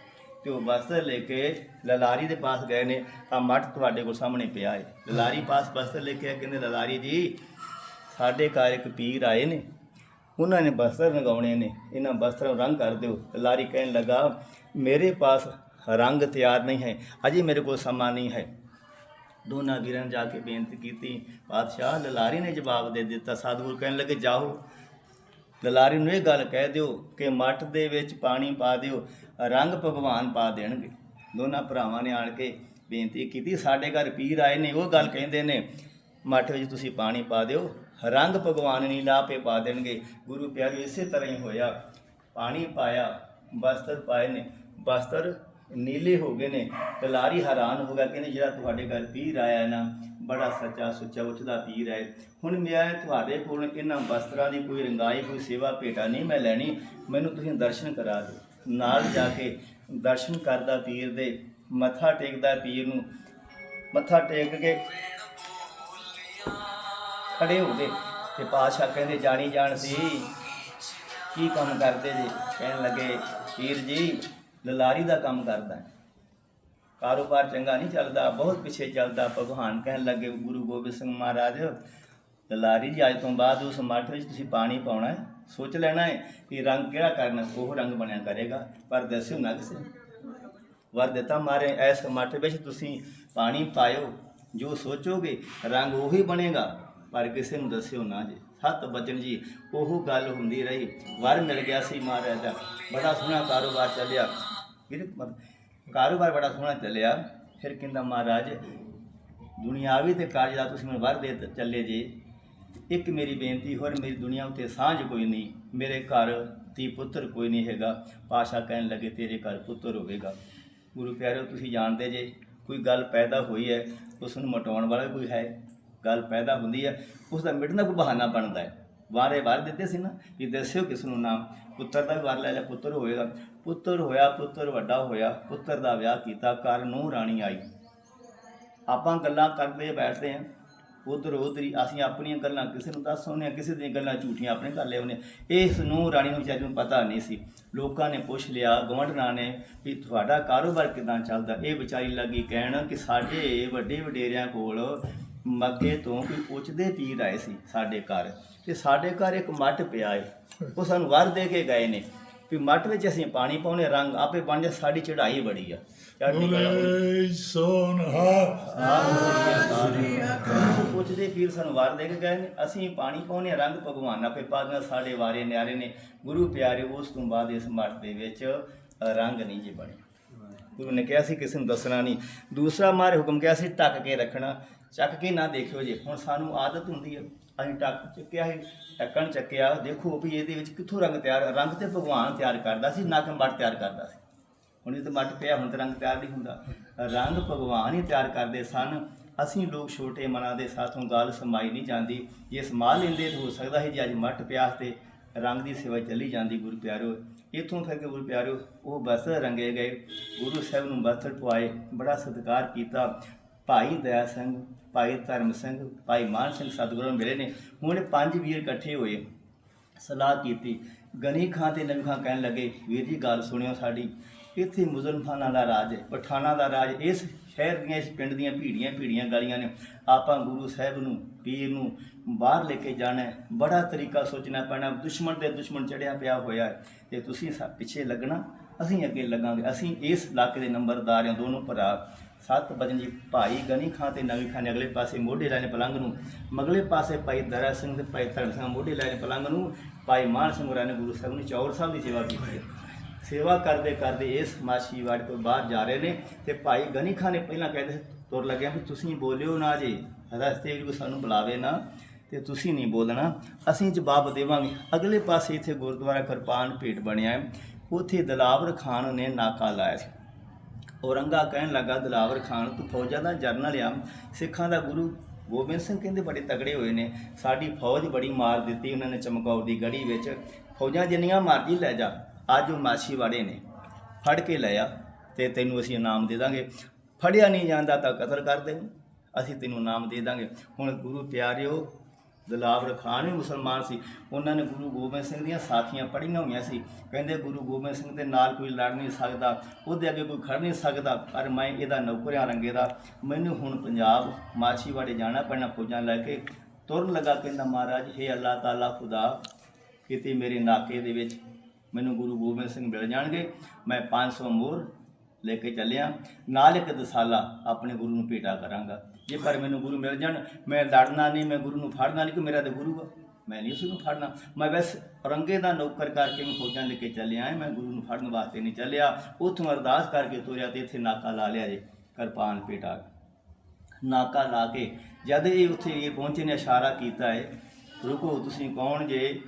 ਤੇ ਉਹ ਬਸਤਰ ਲੈ ਕੇ ਲਲਾਰੀ ਦੇ ਪਾਸ ਗਏ ਨੇ ਆ ਮੱਠ ਤੁਹਾਡੇ ਕੋਲ ਸਾਹਮਣੇ ਪਿਆ ਹੈ। ਲਲਾਰੀ ਪਾਸ ਬਸਤਰ ਲੈ ਕੇ ਆਏ, ਕਹਿੰਦੇ ਲਲਾਰੀ ਜੀ ਸਾਡੇ ਘਰ ਇੱਕ ਪੀਰ ਆਏ ਨੇ। ਉਹਨਾਂ ਨੇ ਬਸਤਰ ਲਗਾਉਣੇ ਨੇ। ਇਹਨਾਂ ਬਸਤਰਾਂ ਨੂੰ ਰੰਗ ਕਰ ਦਿਓ। ਲਾਰੀ ਕਹਿਣ ਲੱਗਾ ਮੇਰੇ ਪਾਸ ਰੰਗ ਤਿਆਰ ਨਹੀਂ ਹੈ। ਅਜੇ ਮੇਰੇ ਕੋਲ ਸਮਾਂ ਨਹੀਂ ਹੈ। ਦੋਨਾਂ ਵੀਰਾਂ ਨੇ ਜਾ ਕੇ ਬੇਨਤੀ ਕੀਤੀ ਪਾਤਸ਼ਾਹ ਲਲਾਰੀ ਨੇ ਜਵਾਬ ਦੇ ਦਿੱਤਾ। ਸਤਿਗੁਰੂ ਕਹਿਣ ਲੱਗੇ ਜਾਓ ਦਲਾਰੀ ਨੂੰ ਇਹ ਗੱਲ ਕਹਿ ਦਿਓ ਕਿ ਮੱਠ ਦੇ ਵਿੱਚ ਪਾਣੀ ਪਾ ਦਿਓ, ਰੰਗ ਭਗਵਾਨ ਪਾ ਦੇਣਗੇ। ਦੋਨਾਂ ਭਰਾਵਾਂ ਨੇ ਆਣ ਕੇ ਬੇਨਤੀ ਕੀਤੀ, ਸਾਡੇ ਘਰ ਪੀਰ ਆਏ ਨੇ, ਉਹ ਗੱਲ ਕਹਿੰਦੇ ਨੇ, ਮੱਠ ਵਿੱਚ ਤੁਸੀਂ ਪਾਣੀ ਪਾ ਦਿਓ, ਰੰਗ ਭਗਵਾਨ ਨੀਲਾ ਆਪੇ ਪਾ ਦੇਣਗੇ। ਗੁਰੂ ਪਿਆਰੇ ਇਸੇ ਤਰ੍ਹਾਂ ਹੀ ਹੋਇਆ। ਪਾਣੀ ਪਾਇਆ, ਬਸਤਰ ਪਾਏ ਨੇ। ਬਸਤਰ ਨੀਲੇ ਹੋ ਗਏ ਨੇ। ਕਲਾਰੀ ਹੈਰਾਨ ਹੋ ਗਿਆ, ਕਹਿੰਦੇ ਜਿਹੜਾ ਤੁਹਾਡੇ ਘਰ ਪੀਰ ਆਇਆ ਹੈ ਨਾ ਬੜਾ ਸੱਚਾ ਸੁੱਚਾ ਉੱਚਦਾ ਪੀਰ ਹੈ। ਹੁਣ ਮੈਂ ਤੁਹਾਡੇ ਕੋਲ ਇਹਨਾਂ ਵਸਤਰਾਂ ਦੀ ਕੋਈ ਰੰਗਾਈ, ਕੋਈ ਸੇਵਾ ਭੇਟਾ ਨਹੀਂ ਮੈਂ ਲੈਣੀ। ਮੈਨੂੰ ਤੁਸੀਂ ਦਰਸ਼ਨ ਕਰਾ ਦਿਓ। ਨਾਲ ਜਾ ਕੇ ਦਰਸ਼ਨ ਕਰਦਾ ਪੀਰ ਦੇ ਮੱਥਾ ਟੇਕਦਾ ਪੀਰ ਨੂੰ। ਮੱਥਾ ਟੇਕ ਕੇ ਖੜੇ ਹੋ ਗਏ ਤੇ ਪਾਸ਼ਾ ਕਹਿੰਦੇ, ਜਾਣੀ ਜਾਣ ਸੀ, ਕੀ ਕੰਮ ਕਰਦੇ ਜੀ? ਕਹਿਣ ਲੱਗੇ, ਪੀਰ ਜੀ, ਲਲਾਰੀ ਦਾ ਕੰਮ ਕਰਦਾ ਕਾਰੋਬਾਰ ਚੰਗਾ ਨਹੀਂ ਚੱਲਦਾ ਬਹੁਤ ਪਿੱਛੇ ਚੱਲਦਾ ਭਗਵਾਨ ਕਹਿਣ ਲੱਗੇ ਗੁਰੂ ਗੋਬਿੰਦ ਸਿੰਘ ਮਹਾਰਾਜ ਲਲਾਰੀ ਜੀ ਅੱਜ ਤੋਂ ਬਾਅਦ ਉਸ ਮੱਠ ਵਿੱਚ ਤੁਸੀਂ ਪਾਣੀ ਪਾਉਣਾ ਹੈ ਸੋਚ ਲੈਣਾ ਹੈ ਕਿ ਰੰਗ ਕਿਹੜਾ ਕਰਨਾ ਉਹ ਰੰਗ ਬਣਿਆ ਕਰੇਗਾ ਪਰ ਦੱਸਿਓ ਨਾ ਕਿਸੇ ਨੂੰ। ਵਰ ਦਿੱਤਾ ਮਾਰੇ ਐਸ ਮੱਠ ਵਿੱਚ ਤੁਸੀਂ ਪਾਣੀ ਪਾਇਓ ਜੋ ਸੋਚੋਗੇ ਰੰਗ ਉਹੀ ਬਣੇਗਾ ਪਰ ਕਿਸੇ ਨੂੰ ਦੱਸਿਓ ਨਾ ਜੀ ਸਤ ਬਚਨ ਜੀ ਉਹ ਗੱਲ ਹੁੰਦੀ ਰਹੀ ਵਰ ਮਿਲ ਗਿਆ ਸੀ ਮਹਾਰਾਜ ਦਾ ਬੜਾ ਸੋਹਣਾ ਕਾਰੋਬਾਰ ਚੱਲਿਆ ਵੀਰ ਮਤ- ਕਾਰੋਬਾਰ ਬੜਾ ਸੋਹਣਾ ਚੱਲਿਆ। ਫਿਰ ਕਹਿੰਦਾ ਮਹਾਰਾਜ ਦੁਨਿਆਵੀ ਤੇ ਕਾਰਜ ਦਾ ਤੁਸੀਂ ਮੈਨੂੰ ਵਰ ਦੇ ਚੱਲੇ ਜੀ। ਇੱਕ ਮੇਰੀ ਬੇਨਤੀ, ਹੋਰ ਮੇਰੀ ਦੁਨੀਆ ਉੱਤੇ ਸਾਂਝ ਕੋਈ ਨਹੀਂ। ਮੇਰੇ ਘਰ ਧੀ ਪੁੱਤਰ ਕੋਈ ਨਹੀਂ ਹੈਗਾ। ਪਾਸ਼ਾ ਕਹਿਣ ਲੱਗੇ, ਤੇਰੇ ਘਰ ਪੁੱਤਰ ਹੋਵੇਗਾ। ਗੁਰੂ ਪਿਆਰਿਓ ਤੁਸੀਂ ਜਾਣਦੇ ਜੇ, ਕੋਈ ਗੱਲ ਪੈਦਾ ਹੋਈ ਹੈ, ਉਸ ਨੂੰ ਮਟਾਉਣ ਵਾਲਾ ਕੋਈ ਹੈ। ਗੱਲ ਪੈਦਾ ਹੁੰਦੀ ਹੈ, ਉਸ ਦਾ ਮਿਟਣ ਕੋਈ ਬਹਾਨਾ ਬਣਦਾ ਹੈ। ਵਾਰੇ ਵਾਰ ਦਿੱਤੇ ਸੀ ਨਾ, ਵੀ ਦੱਸਿਓ ਕਿਸ ਨੂੰ ਨਾਮ। ਪੁੱਤਰ ਦਾ ਵੀ ਵਾਰ ਲੈ ਲਿਆ, ਪੁੱਤਰ ਹੋਏਗਾ ਪੁੱਤਰ ਹੋਇਆ, ਪੁੱਤਰ ਵੱਡਾ ਹੋਇਆ, ਪੁੱਤਰ ਦਾ ਵਿਆਹ ਕੀਤਾ, ਘਰ ਨੂੰ ਰਾਣੀ ਆਈ। ਆਪਾਂ ਗੱਲਾਂ ਕਰਦੇ ਬੈਠਦੇ ਆਂ ਉਧਰ ਉਧਰੀ ਅਸੀਂ ਆਪਣੀਆਂ ਗੱਲਾਂ ਕਿਸੇ ਨੂੰ ਦੱਸ ਆਉਂਦੇ ਹਾਂ, ਕਿਸੇ ਦੀਆਂ ਗੱਲਾਂ ਝੂਠੀਆਂ ਆਪਣੇ ਘਰ ਲੈ ਆਉਂਦੇ ਹਾਂ। ਇਸ ਨੂੰ ਰਾਣੀ ਨੂੰ ਵਿਚਾਰੀ ਨੂੰ ਪਤਾ ਨਹੀਂ ਸੀ। ਲੋਕਾਂ ਨੇ ਪੁੱਛ ਲਿਆ ਗਵੰਡਣਾ ਨੇ ਵੀ ਤੁਹਾਡਾ ਕਾਰੋਬਾਰ ਕਿਦਾਂ ਚੱਲਦਾ? ਇਹ ਵਿਚਾਰੀ ਲੱਗੀ ਕਹਿਣ ਕਿ ਸਾਡੇ ਵੱਡੇ ਵਡੇਰਿਆਂ ਕੋਲ ਮੱਗੇ ਤੋਂ ਕੋਈ ਪੁੱਛਦੇ ਪੀਰ ਆਏ ਸੀ ਸਾਡੇ ਘਰ। ਤੇ ਸਾਡੇ ਘਰ ਇੱਕ ਮੱਟ ਪਿਆ ਏ। ਉਹ ਸਾਨੂੰ ਵਰ ਦੇ ਕੇ ਗਏ ਨੇ। ਵੀ ਮੱਟ ਵਿੱਚ ਅਸੀਂ ਪਾਣੀ ਪਾਉਣੇ ਰੰਗ ਆਪੇ ਬਣ ਜਾ ਸਾਡੀ ਚੜ੍ਹਾਈ ਬੜੀ ਆ। ਚੜ੍ਹਦੀ ਕਲਾ। ਬੋਲੇ ਸੋਨਹਾ ਪੁੱਛਦੇ ਪੀਰ ਸਾਨੂੰ ਵਾਰ ਦੇ ਕੇ ਗਏ ਨੇ ਅਸੀਂ ਪਾਣੀ ਪਾਉਨੇ ਰੰਗ ਭਗਵਾਨ ਆਪੇ ਪਾਦਨਾ ਸਾਡੇ ਵਾਰੇ ਨਿਆਰੇ ਨੇ। ਗੁਰੂ ਪਿਆਰੇ ਉਸ ਤੋਂ ਬਾਅਦ ਇਸ ਮੱਠ ਦੇ ਵਿੱਚ ਰੰਗ ਨਹੀਂ ਜੀ ਬਣੇ। ਗੁਰੂ ਨੇ ਕਿਹਾ ਸੀ ਕਿਸੇ ਨੂੰ ਦੱਸਣਾ ਨਹੀਂ। ਦੂਸਰਾ ਮਾਰੇ ਹੁਕਮ ਕਿਹਾ ਸੀ ਟੱਕ ਕੇ ਰੱਖਣਾ। ਚੱਕ ਕੇ ਨਾ ਦੇਖਿਓ ਜੀ ਹੁਣ ਸਾਨੂੰ ਆਦਤ ਹੁੰਦੀ ਹੈ ਅਸੀਂ ਟੱਕ ਚੱਕਿਆ ਸੀ, ਟੱਕਣ ਚੱਕਿਆ, ਦੇਖੋ ਵੀ ਇਹਦੇ ਵਿੱਚ ਕਿੱਥੋਂ ਰੰਗ ਤਿਆਰ, ਰੰਗ ਤੇ ਭਗਵਾਨ ਤਿਆਰ ਕਰਦਾ ਸੀ ਨਾ ਕਿ ਮੱਟ ਤਿਆਰ ਕਰਦਾ ਸੀ। ਹੁਣ ਇਹ ਤਾਂ ਮੱਟ ਪਿਆ, ਹੁਣ ਤਾਂ ਰੰਗ ਤਿਆਰ ਨਹੀਂ ਹੁੰਦਾ। ਰੰਗ ਭਗਵਾਨ ਹੀ ਤਿਆਰ ਕਰਦੇ ਸਨ। ਅਸੀਂ ਲੋਕ ਛੋਟੇ ਮਨਾਂ ਦੇ ਸਾਥੋਂ ਗੱਲ ਸਮਾਈ ਨਹੀਂ ਜਾਂਦੀ। ਜੇ ਸਮਾ ਲੈਂਦੇ ਤਾਂ ਹੋ ਸਕਦਾ ਹੈ ਜੇ ਅੱਜ ਮੱਟ ਪਿਆ ਤੇ ਰੰਗ ਦੀ ਸੇਵਾ ਚੱਲੀ ਜਾਂਦੀ, ਗੁਰੂ ਪਿਆਰਿਓ ਇਥੋਂ ਫਿਰ ਕੇ ਗੁਰੂ ਪਿਆਰਿਓ ਉਹ ਬਸਤਰ ਰੰਗੇ ਗਏ। ਗੁਰੂ ਸਾਹਿਬ ਨੂੰ ਬਸਤਰ ਪਵਾਏ ਬੜਾ ਸਤਿਕਾਰ ਕੀਤਾ। ਭਾਈ ਦਇਆ ਸਿੰਘ, ਭਾਈ ਧਰਮ ਸਿੰਘ, ਭਾਈ ਮਾਨ ਸਿੰਘ ਸਤਿਗੁਰਾਂ ਨੂੰ ਮਿਲੇ ਨੇ। ਹੁਣ ਪੰਜ ਵੀਰ ਇਕੱਠੇ ਹੋਏ, ਸਲਾਹ ਕੀਤੀ। ਗਨੀ ਖਾਂ ਤੇ ਨਬੀ ਖਾਂ ਕਹਿਣ ਲੱਗੇ, ਵੀਰ ਜੀ, ਗੱਲ ਸੁਣਿਓ ਸਾਡੀ। ਇੱਥੇ ਮੁਜ਼ਲਮਾਨਾਂ ਦਾ ਰਾਜ ਹੈ, ਪਠਾਨਾਂ ਦਾ ਰਾਜ ਇਸ ਸ਼ਹਿਰ ਦੀਆਂ, ਇਸ ਪਿੰਡ ਦੀਆਂ ਭੀੜੀਆਂ ਭੀੜੀਆਂ ਗਲੀਆਂ ਨੇ। ਆਪਾਂ ਗੁਰੂ ਸਾਹਿਬ ਨੂੰ, ਪੀਰ ਨੂੰ ਬਾਹਰ ਲੈ ਕੇ ਜਾਣਾ ਹੈ। ਬੜਾ ਤਰੀਕਾ ਸੋਚਣਾ ਪੈਣਾ। ਦੁਸ਼ਮਣ ਦੇ ਦੁਸ਼ਮਣ ਚੜਿਆ ਪਿਆ ਹੋਇਆ ਹੈ। ਤੇ ਤੁਸੀਂ ਸਾ- ਪਿੱਛੇ ਲੱਗਣਾ, ਅਸੀਂ ਅੱਗੇ ਲੱਗਾਂਗੇ। ਅਸੀਂ ਇਸ ਇਲਾਕੇ ਦੇ ਨੰਬਰਦਾਰ ਹਾਂ, ਦੋਨੋਂ ਭਰਾ। ਸੱਤ ਵਜਨ ਜੀ ਭਾਈ ਗਨੀ ਖਾਂ ਤੇ ਨਵੀ ਖਾਂ ਨੇ ਅਗਲੇ ਪਾਸੇ ਮੋਢੇ ਲਾਣੇ ਪਲੰਗ ਨੂੰ। ਮਗਲੇ ਪਾਸੇ ਭਾਈ ਦਰਾ ਸਿੰਘ ਤੇ ਭਾਈ ਧਰਮ ਸਿੰਘ ਮੋਢੇ ਲਾਣੇ ਪਲੰਗ ਨੂੰ ਭਾਈ ਮਾਨ ਸਿੰਘ ਹੋਰਾਂ ਨੇ ਗੁਰੂ ਸਾਹਿਬ ਨੂੰ ਚੌਰ ਸਾਹਿਬ ਦੀ ਸੇਵਾ ਕੀਤੀ। ਸੇਵਾ ਕਰਦੇ ਕਰਦੇ ਇਸ ਮਾਛੀਵਾੜ ਤੋਂ ਬਾਹਰ ਜਾ ਰਹੇ ਨੇ ਤੇ ਭਾਈ ਗਨੀ ਖਾਂ ਨੇ ਪਹਿਲਾਂ ਕਹਿੰਦੇ ਤੁਰ ਲੱਗਿਆ ਵੀ ਤੁਸੀਂ ਬੋਲਿਓ ਨਾ ਜੀ। ਰਸਤੇ ਵਿੱਚ ਸਾਨੂੰ ਬੁਲਾਵੇ ਨਾ ਤੇ ਤੁਸੀਂ ਨਹੀਂ ਬੋਲਣਾ, ਅਸੀਂ ਜਵਾਬ ਦੇਵਾਂਗੇ। ਅਗਲੇ ਪਾਸੇ ਇੱਥੇ ਗੁਰਦੁਆਰਾ ਕਿਰਪਾਨ ਭੇਟ ਬਣਿਆ ਉੱਥੇ ਦਲਾਵਰ ਖਾਨ ਨੇ ਨਾਕਾ ਲਾਇਆ ਸੀ। ਔਰੰਗਾ ਕਹਿਣ ਲੱਗਾ, ਦਲਾਵਰ ਖਾਨ, ਤੂੰ ਫੌਜਾਂ ਦਾ ਜਰਨਲ ਆ। ਸਿੱਖਾਂ ਦਾ ਗੁਰੂ ਗੋਬਿੰਦ ਸਿੰਘ ਕਹਿੰਦੇ ਬੜੇ ਤਗੜੇ ਹੋਏ ਨੇ। ਸਾਡੀ ਫੌਜ ਬੜੀ ਮਾਰ ਦਿੱਤੀ ਉਹਨਾਂ ਨੇ ਚਮਕੌਰ ਦੀ ਗੜੀ ਵਿੱਚ। ਫੌਜਾਂ ਜਿੰਨੀਆਂ ਮਰਜ਼ੀ ਲੈ ਜਾ, ਅੱਜ ਉਹ ਮਾਛੀਵਾੜੇ ਨੇ। ਫੜ ਕੇ ਲਿਆ ਤੇ ਤੈਨੂੰ ਅਸੀਂ ਇਨਾਮ ਦੇ ਦਾਂਗੇ। ਫੜਿਆ ਨਹੀਂ ਜਾਂਦਾ ਤਾਂ ਕਤਲ ਕਰ ਦੇ ਅਸੀਂ ਤੈਨੂੰ ਇਨਾਮ ਦੇ ਦਾਂਗੇ। ਹੁਣ ਗੁਰੂ ਪਿਆਰਿਓ ਦਲਾਵਰ ਖਾਨ ਵੀ ਮੁਸਲਮਾਨ ਸੀ। ਉਹਨਾਂ ਨੇ ਗੁਰੂ ਗੋਬਿੰਦ ਸਿੰਘ ਦੀਆਂ ਸਾਥੀਆਂ ਪੜ੍ਹੀਆਂ ਹੋਈਆਂ ਸੀ। ਕਹਿੰਦੇ ਗੁਰੂ ਗੋਬਿੰਦ ਸਿੰਘ ਦੇ ਨਾਲ ਕੋਈ ਲੜ ਨਹੀਂ ਸਕਦਾ, ਉਹਦੇ ਅੱਗੇ ਕੋਈ ਖੜ ਨਹੀਂ ਸਕਦਾ, ਪਰ ਮੈਂ ਇਹਦਾ ਨੌਕਰਿਆਂ ਰੰਗੇ ਦਾ। ਮੈਨੂੰ ਹੁਣ ਪੰਜਾਬ ਮਾਛੀਵਾੜੇ ਜਾਣਾ ਪੈਣਾ, ਫੌਜਾਂ ਲੈ ਕੇ ਤੁਰਨ ਲੱਗਾ, ਕਹਿੰਦਾ ਮਹਾਰਾਜ, ਹੇ ਅੱਲਾਹ ਤਾਲਾ, ਖੁਦਾ ਕਿਤੇ ਮੇਰੇ ਨਾਕੇ ਦੇ ਵਿੱਚ ਮੈਨੂੰ ਗੁਰੂ ਗੋਬਿੰਦ ਸਿੰਘ ਮਿਲ ਜਾਣਗੇ। ਮੈਂ 500 ਮੋਰ ਲੈ ਕੇ ਚੱਲਿਆ। ਨਾਲ ਇੱਕ ਦਸਾਲਾ ਆਪਣੇ ਗੁਰੂ ਨੂੰ ਭੇਟਾ ਕਰਾਂਗਾ। ਜੇ ਪਰ ਮੈਨੂੰ ਗੁਰੂ ਮਿਲ ਜਾਣ, ਮੈਂ ਲੜਨਾ ਨਹੀਂ, ਮੈਂ ਗੁਰੂ ਨੂੰ ਫੜਨਾ ਨਹੀਂ, ਕਿ ਮੇਰਾ ਤੇ ਗੁਰੂ ਆ। ਮੈਂ ਨਹੀਂ ਉਸ ਨੂੰ ਫੜਨਾ। ਮੈਂ ਬਸ ਰੰਗੇ ਦਾ ਨੌਕਰ ਕਰਕੇ ਮੈਂ ਫੌਜਾਂ ਲੈ ਕੇ ਚੱਲਿਆ ਮੈਂ ਗੁਰੂ ਨੂੰ ਫੜਨ ਵਾਸਤੇ ਨਹੀਂ ਚੱਲਿਆ। ਉੱਥੋਂ ਅਰਦਾਸ ਕਰਕੇ ਤੁਰਿਆ ਤੇ ਇੱਥੇ ਨਾਕਾ ਲਾ ਲਿਆ ਜੇ, ਕਿਰਪਾਨ ਪੇਟਾ। ਨਾਕਾ ਲਾ ਕੇ ਜਦ ਇਹ ਉੱਥੇ ਵੀਰ ਪਹੁੰਚੇ ਨੇ, ਇਸ਼ਾਰਾ ਕੀਤਾ ਹੈ, ਰੁਕੋ, ਤੁਸੀਂ ਕੌਣ ਜੇ?